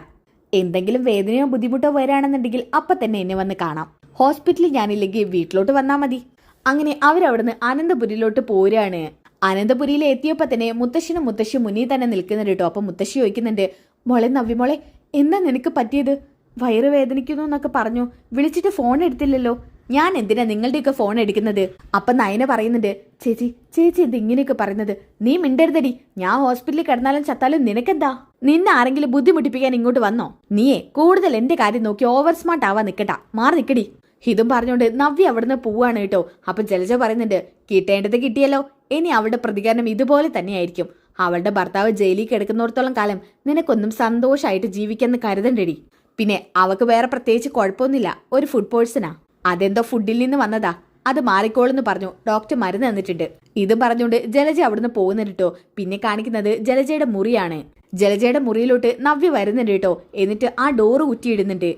എന്തെങ്കിലും വേദനയോ ബുദ്ധിമുട്ടോ വരാണെന്നുണ്ടെങ്കിൽ അപ്പൊ തന്നെ എന്നെ വന്ന് കാണാം. ഹോസ്പിറ്റലിൽ ഞാനില്ലെങ്കിൽ വീട്ടിലോട്ട് വന്നാ മതി. അങ്ങനെ അവരവിടുന്ന് അനന്തപുരിയിലോട്ട് പോരാണ്. അനന്തപുരിയിൽ എത്തിയപ്പോൾ തന്നെ മുത്തശ്ശനും മുത്തശ്ശി മുന്നിൽ തന്നെ നിൽക്കുന്നുണ്ട് കേട്ടോ. അപ്പൊ മുത്തശ്ശി ചോദിക്കുന്നുണ്ട് മോളെ നവ്യ മോളെ എന്താ നിനക്ക് പറ്റിയത്? വയറ് വേദനിക്കുന്നു എന്നൊക്കെ പറഞ്ഞു. വിളിച്ചിട്ട് ഫോൺ എടുത്തില്ലല്ലോ. ഞാൻ എന്തിനാ നിങ്ങളുടെയൊക്കെ ഫോൺ എടുക്കുന്നത്? അപ്പം നയന പറയുന്നുണ്ട് ചേച്ചി ചേച്ചി എന്ത് ഇങ്ങനെയൊക്കെ പറയുന്നത്? നീ മിണ്ടരുതടി. ഞാൻ ഹോസ്പിറ്റലിൽ കിടന്നാലും ചത്താലും നിനക്കെന്താ? നിന്നെ ആരെങ്കിലും ബുദ്ധിമുട്ടിപ്പിക്കാൻ ഇങ്ങോട്ട് വന്നോ? നീയേ കൂടുതൽ എന്റെ കാര്യം നോക്കി ഓവർ സ്മാർട്ട് ആവാൻ നിക്കട്ട മാറി നിൽക്കടി ഇതും പറഞ്ഞുകൊണ്ട് നവ്യ അവിടുന്ന് പോവാണ് കേട്ടോ. അപ്പൊ ജലജ പറയുന്നുണ്ട് കിട്ടേണ്ടത് കിട്ടിയല്ലോ. ഇനി അവളുടെ പ്രതികരണം ഇതുപോലെ തന്നെയായിരിക്കും. അവളുടെ ഭർത്താവ് ജയിലിൽ കിടക്കുന്നിടത്തോളം കാലം നിനക്കൊന്നും സന്തോഷമായിട്ട് ജീവിക്കാന്ന് കരുതണ്ടടി. പിന്നെ അവക്ക് വേറെ പ്രത്യേകിച്ച് കുഴപ്പമൊന്നുമില്ല. ഒരു ഫുഡ് പോഴ്സണാ അതെന്തോ ഫുഡിൽ നിന്ന് വന്നതാ. അത് മാറിക്കോളെന്ന് പറഞ്ഞു. ഡോക്ടർ മരുന്ന് തന്നിട്ടുണ്ട്. ഇത് പറഞ്ഞുകൊണ്ട് ജലജ അവിടുന്ന് പോകുന്നിട്ടോ പിന്നെ കാണിക്കുന്നത് ജലജയുടെ മുറിയാണ്. ജലജയുടെ മുറിയിലോട്ട് നവ്യ വരുന്നുണ്ട് കേട്ടോ. എന്നിട്ട് ആ ഡോറ് കുറ്റിയിടുന്നുണ്ട്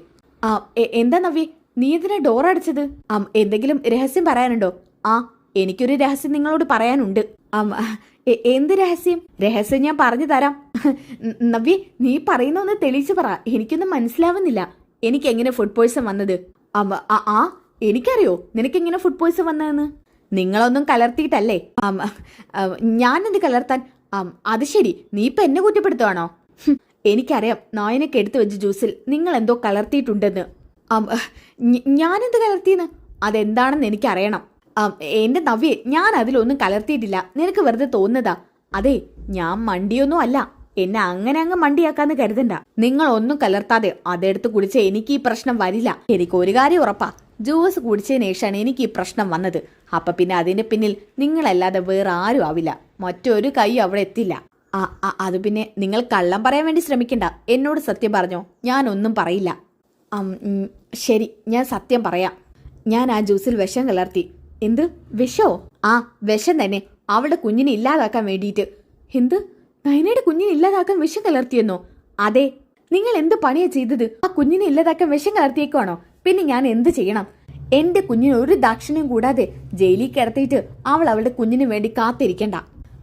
ആ എന്താ നവ്യ? നീ എന്തിനാ ഡോർ അടച്ചത്? ആ എന്തെങ്കിലും രഹസ്യം പറയാനുണ്ടോ? ആ എനിക്കൊരു രഹസ്യം നിങ്ങളോട് പറയാനുണ്ട്. എന്ത് രഹസ്യം? രഹസ്യം ഞാൻ പറഞ്ഞു തരാം. നവ്യ നീ പറയുന്ന ഒന്ന് തെളിയിച്ചു പറ. എനിക്കൊന്നും മനസ്സിലാവുന്നില്ല. എനിക്ക് എങ്ങനെ ഫുഡ് പോയ്സൺ വന്നത്? ആം, ആ എനിക്കറിയോ? നിനക്ക് എങ്ങനെ ഫുഡ് പോയ്സൺ വന്നതെന്ന്? നിങ്ങളൊന്നും കലർത്തിയിട്ടല്ലേ? ഞാൻ എന്ത് കലർത്താൻ? അത് ശരി. നീ ഇപ്പൊ എന്നെ കുറ്റപ്പെടുത്തുവാണോ? എനിക്കറിയാം. നായനെ എടുത്തു വെച്ച ജ്യൂസിൽ നിങ്ങൾ എന്തോ കലർത്തിയിട്ടുണ്ടെന്ന് ഞാനെന്ത് കലർത്തിയെന്ന്? അതെന്താണെന്ന് എനിക്കറിയണം. എന്റെ നവ്യെ ഞാൻ അതിലൊന്നും കലർത്തിയിട്ടില്ല. നിനക്ക് വെറുതെ തോന്നുന്നതാ. അതെ ഞാൻ മണ്ടിയൊന്നും അല്ല. എന്നെ അങ്ങനെ അങ്ങ് മണ്ടിയാക്കാന്ന് കരുതണ്ട. നിങ്ങൾ ഒന്നും കലർത്താതെ അതെടുത്ത് കുടിച്ച എനിക്ക് ഈ പ്രശ്നം വരില്ല. എനിക്ക് ഒരു കാര്യം ഉറപ്പാ. ജ്യൂസ് കുടിച്ചതിന് ശേഷമാണ് എനിക്ക് ഈ പ്രശ്നം വന്നത്. അപ്പൊ പിന്നെ അതിന്റെ പിന്നിൽ നിങ്ങളല്ലാതെ വേറെ ആരും ആവില്ല. മറ്റൊരു കൈ അവിടെ എത്തില്ല. ആ അത് പിന്നെ നിങ്ങൾ കള്ളം പറയാൻ വേണ്ടി ശ്രമിക്കണ്ട. എന്നോട് സത്യം പറഞ്ഞോ? ഞാനൊന്നും പറയില്ല. ശരി ഞാൻ സത്യം പറയാം. ഞാൻ ആ ജ്യൂസിൽ വിഷം കലർത്തി. എന്ത്? വിഷോ? ആ വിഷം തന്നെ. അവളുടെ കുഞ്ഞിനെ ഇല്ലാതാക്കാൻ വേണ്ടിയിട്ട്. എന്ത്? നയനയുടെ കുഞ്ഞിനെ ഇല്ലാതാക്കാൻ വിഷം കലർത്തിയെന്നോ? അതെ നിങ്ങൾ എന്ത് പണിയാ ചെയ്തത്? ആ കുഞ്ഞിനെ ഇല്ലാതാക്കാൻ വിഷം കലർത്തിയേക്കുവാണോ? പിന്നെ ഞാൻ എന്ത് ചെയ്യണം? എന്റെ കുഞ്ഞിന് ഒരു ദാക്ഷിണ്യം കൂടാതെ ജയിലിൽ കിടത്തിയിട്ട് അവൾ അവളുടെ കുഞ്ഞിന് വേണ്ടി കാത്തിരിക്കണ്ട.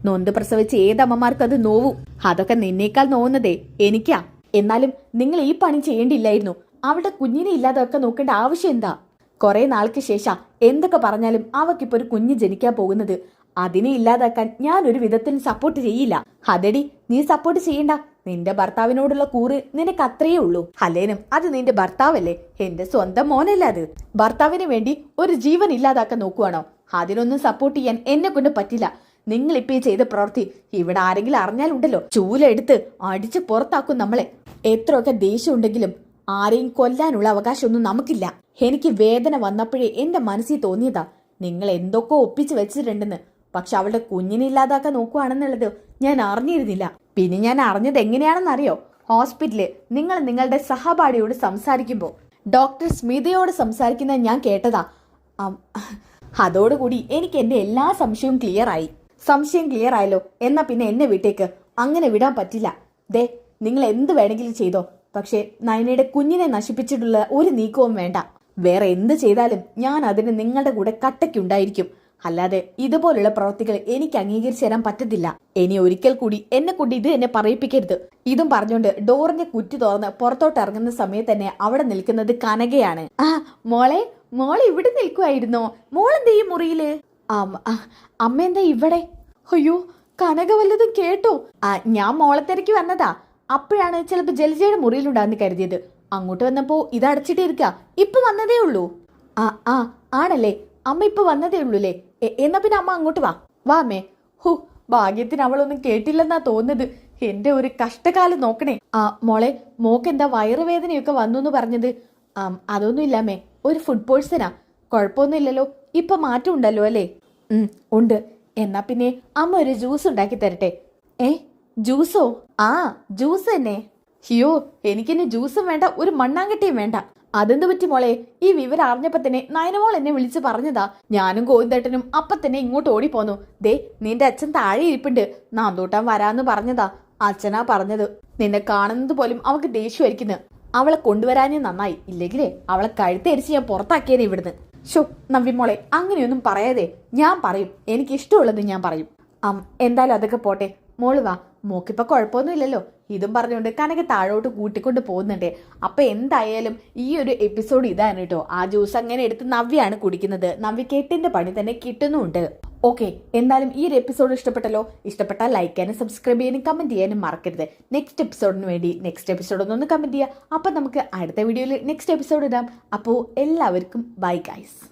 നൊന്ത് പ്രസവിച്ച് ഏതമ്മമാർക്കും അത് നോവും. അതൊക്കെ നിന്നേക്കാൾ നോവുന്നതേ എനിക്കാ. എന്നാലും നിങ്ങൾ ഈ പണി ചെയ്യേണ്ടിയില്ലായിരുന്നു അവളുടെ കുഞ്ഞിനെ ഇല്ലാതൊക്കെ നോക്കേണ്ട ആവശ്യം എന്താ? കുറെ നാൾക്ക് ശേഷം എന്തൊക്കെ പറഞ്ഞാലും അവക്കിപ്പോ ഒരു കുഞ്ഞ് ജനിക്കാൻ പോകുന്നത്. അതിനെ ഇല്ലാതാക്കാൻ ഞാൻ ഒരു വിധത്തിലും സപ്പോർട്ട് ചെയ്യില്ല. അതെടി നീ സപ്പോർട്ട് ചെയ്യണ്ട. നിന്റെ ഭർത്താവിനോടുള്ള കൂറ് നിനക്ക് അത്രയേ ഉള്ളൂ. അല്ലേനും അത് നിന്റെ ഭർത്താവല്ലേ? എന്റെ സ്വന്തം മോനല്ല അത്. ഭർത്താവിന് വേണ്ടി ഒരു ജീവൻ ഇല്ലാതാക്കാൻ നോക്കുവാണോ? അതിനൊന്നും സപ്പോർട്ട് ചെയ്യാൻ എന്നെ കൊണ്ട് പറ്റില്ല. നിങ്ങൾ ഇപ്പൊ ഈ ചെയ്ത പ്രവൃത്തി ഇവിടെ ആരെങ്കിലും അറിഞ്ഞാലുണ്ടല്ലോ ചൂലെടുത്ത് അടിച്ച് പുറത്താക്കും നമ്മളെ. എത്രയൊക്കെ ദേഷ്യം ഉണ്ടെങ്കിലും ആരെയും കൊല്ലാനുള്ള അവകാശമൊന്നും നമുക്കില്ല. എനിക്ക് വേദന വന്നപ്പോഴേ എന്റെ മനസ്സിൽ തോന്നിയതാ. നിങ്ങൾ എന്തൊക്കെ ഒപ്പിച്ച് വെച്ചിട്ടുണ്ടെന്ന്. പക്ഷെ അവളുടെ കുഞ്ഞിനെ ഇല്ലാതാക്കാൻ നോക്കുവാണെന്നുള്ളത് ഞാൻ അറിഞ്ഞിരുന്നില്ല. പിന്നെ ഞാൻ അറിഞ്ഞത് എങ്ങനെയാണെന്നറിയോ? ഹോസ്പിറ്റലിൽ നിങ്ങൾ നിങ്ങളുടെ സഹപാഠിയോട് സംസാരിക്കുമ്പോൾ ഡോക്ടർ സ്മിതയോട് സംസാരിക്കുന്ന ഞാൻ കേട്ടതാ. അതോടുകൂടി എനിക്ക് എന്റെ എല്ലാ സംശയവും ക്ലിയറായി. സംശയം ക്ലിയർ ആയല്ലോ എന്നാ പിന്നെ എന്നെ വിട്ടേക്ക്. അങ്ങനെ വിടാൻ പറ്റില്ല. ദേ നിങ്ങൾ എന്ത് വേണമെങ്കിലും ചെയ്തോ. പക്ഷേ നയനയുടെ കുഞ്ഞിനെ നശിപ്പിച്ചിട്ടുള്ള ഒരു നീക്കവും വേണ്ട. വേറെ എന്ത് ചെയ്താലും ഞാൻ അതിന് നിങ്ങളുടെ കൂടെ കട്ടയ്ക്കുണ്ടായിരിക്കും അല്ലാതെ ഇതുപോലുള്ള പ്രവൃത്തികൾ എനിക്ക് അംഗീകരിച്ചു തരാൻ പറ്റത്തില്ല. ഇനി ഒരിക്കൽ കൂടി എന്നെ കൊണ്ട് ഇത് എന്നെ പറയിപ്പിക്കരുത്. ഇതും പറഞ്ഞുകൊണ്ട് ഡോറിന്റെ കുറ്റി തുറന്ന് പുറത്തോട്ട് ഇറങ്ങുന്ന സമയത്ത് തന്നെ അവിടെ നിൽക്കുന്നത് കനകയാണ്. ആ മോളെ മോളെ ഇവിടെ നിൽക്കുമായിരുന്നോ മോളെന്താ ഈ മുറിയിൽ? അമ്മ- എന്താ ഇവിടെ? അയ്യോ കനക വല്ലതും കേട്ടോ. ആ ഞാൻ മോളെ തിരക്കി വന്നതാ. അപ്പോഴാണ് ചിലപ്പോ ജലജയുടെ മുറിയിലുണ്ടാന്ന് കരുതിയത്. അങ്ങോട്ട് വന്നപ്പോ ഇത് അടച്ചിട്ടിരിക്ക ഇപ്പൊ വന്നതേ ഉള്ളൂ. ആ ആ ആണല്ലേ. അമ്മ ഇപ്പൊ വന്നതേ ഉള്ളൂല്ലേ? എന്നാ പിന്നെ അമ്മ അങ്ങോട്ട് വാ. വാ ഹു ഭാഗ്യത്തിന് അവളൊന്നും കേട്ടില്ലെന്നാ തോന്നുന്നത്. എന്റെ ഒരു കഷ്ടകാലം നോക്കണേ. ആ മോളെ മോക്ക് എന്താ വയറുവേദനയൊക്കെ വന്നു എന്ന് പറഞ്ഞത്? അതൊന്നും ഇല്ല അമ്മേ. ഒരു ഫുഡ് പോയ്സനാ കുഴപ്പമൊന്നുമില്ലല്ലോ. ഇപ്പൊ മാറ്റം ഉണ്ടല്ലോ അല്ലേ? ഉണ്ട്. എന്നാ പിന്നെ അമ്മ ഒരു ജ്യൂസ് ഉണ്ടാക്കി തരട്ടെ. ഏ ജ്യൂസോ ആ ജ്യൂസ് തന്നെ. ഹിയോ എനിക്കിനി ജ്യൂസും വേണ്ട ഒരു മണ്ണാങ്കട്ടിയും വേണ്ട. അതെന്ത് പറ്റി മോളെ? ഈ വിവരം അറിഞ്ഞപ്പോ തന്നെ നയനമോൾ എന്നെ വിളിച്ച് പറഞ്ഞതാ. ഞാനും ഗോവിന്ദേട്ടനും അപ്പൊ തന്നെ ഇങ്ങോട്ട് ഓടിപ്പോന്നു. ദേ നിന്റെ അച്ഛൻ താഴെ ഇരിപ്പുണ്ട്. നാന്തൂട്ടാൻ വരാന്ന് പറഞ്ഞതാ. അച്ഛനാ പറഞ്ഞത്. നിന്നെ കാണുന്നത് പോലും അവൾക്ക് ദേഷ്യമായിരിക്കുന്നു. അവളെ കൊണ്ടുവരാനേ നന്നായി. ഇല്ലെങ്കിലേ അവളെ കഴുത്തരിച്ച് ഞാൻ പുറത്താക്കിയേനെ ഇവിടുന്ന്. ഷോ നമ്പി മോളെ അങ്ങനെയൊന്നും പറയാതെ ഞാൻ പറയും. എനിക്ക് ഇഷ്ടമുള്ളത് ഞാൻ പറയും. അം എന്തായാലും അതൊക്കെ പോട്ടെ. മോൾ വാ. മോക്കിപ്പോ കുഴപ്പമൊന്നുമില്ലല്ലോ. ഇതും പറഞ്ഞുകൊണ്ട് കനക താഴോട്ട് കൂട്ടിക്കൊണ്ട് പോകുന്നുണ്ട്. അപ്പോൾ എന്തായാലും ഈ ഒരു എപ്പിസോഡ് ഇതാണ് കേട്ടോ. ആ ജ്യൂസ് അങ്ങനെ എടുത്ത് നവ്യാണ് കുടിക്കുന്നത്. നവ്യ കെട്ടിന്റെ പണി തന്നെ കിട്ടുന്നുണ്ട്. ഓക്കെ എന്തായാലും ഈ ഒരു എപ്പിസോഡ് ഇഷ്ടപ്പെട്ടല്ലോ? ഇഷ്ടപ്പെട്ടാൽ ലൈക്ക് ചെയ്യാനും സബ്സ്ക്രൈബ് ചെയ്യാനും കമന്റ് ചെയ്യാനും മറക്കരുത്. നെക്സ്റ്റ് എപ്പിസോഡിന് വേണ്ടി നെക്സ്റ്റ് എപ്പിസോഡ് ഒന്നൊന്ന് കമന്റ് ചെയ്യുക. അപ്പൊ നമുക്ക് അടുത്ത വീഡിയോയിൽ നെക്സ്റ്റ് എപ്പിസോഡ് ഇടാം. അപ്പോൾ എല്ലാവർക്കും ബൈ ഗൈസ്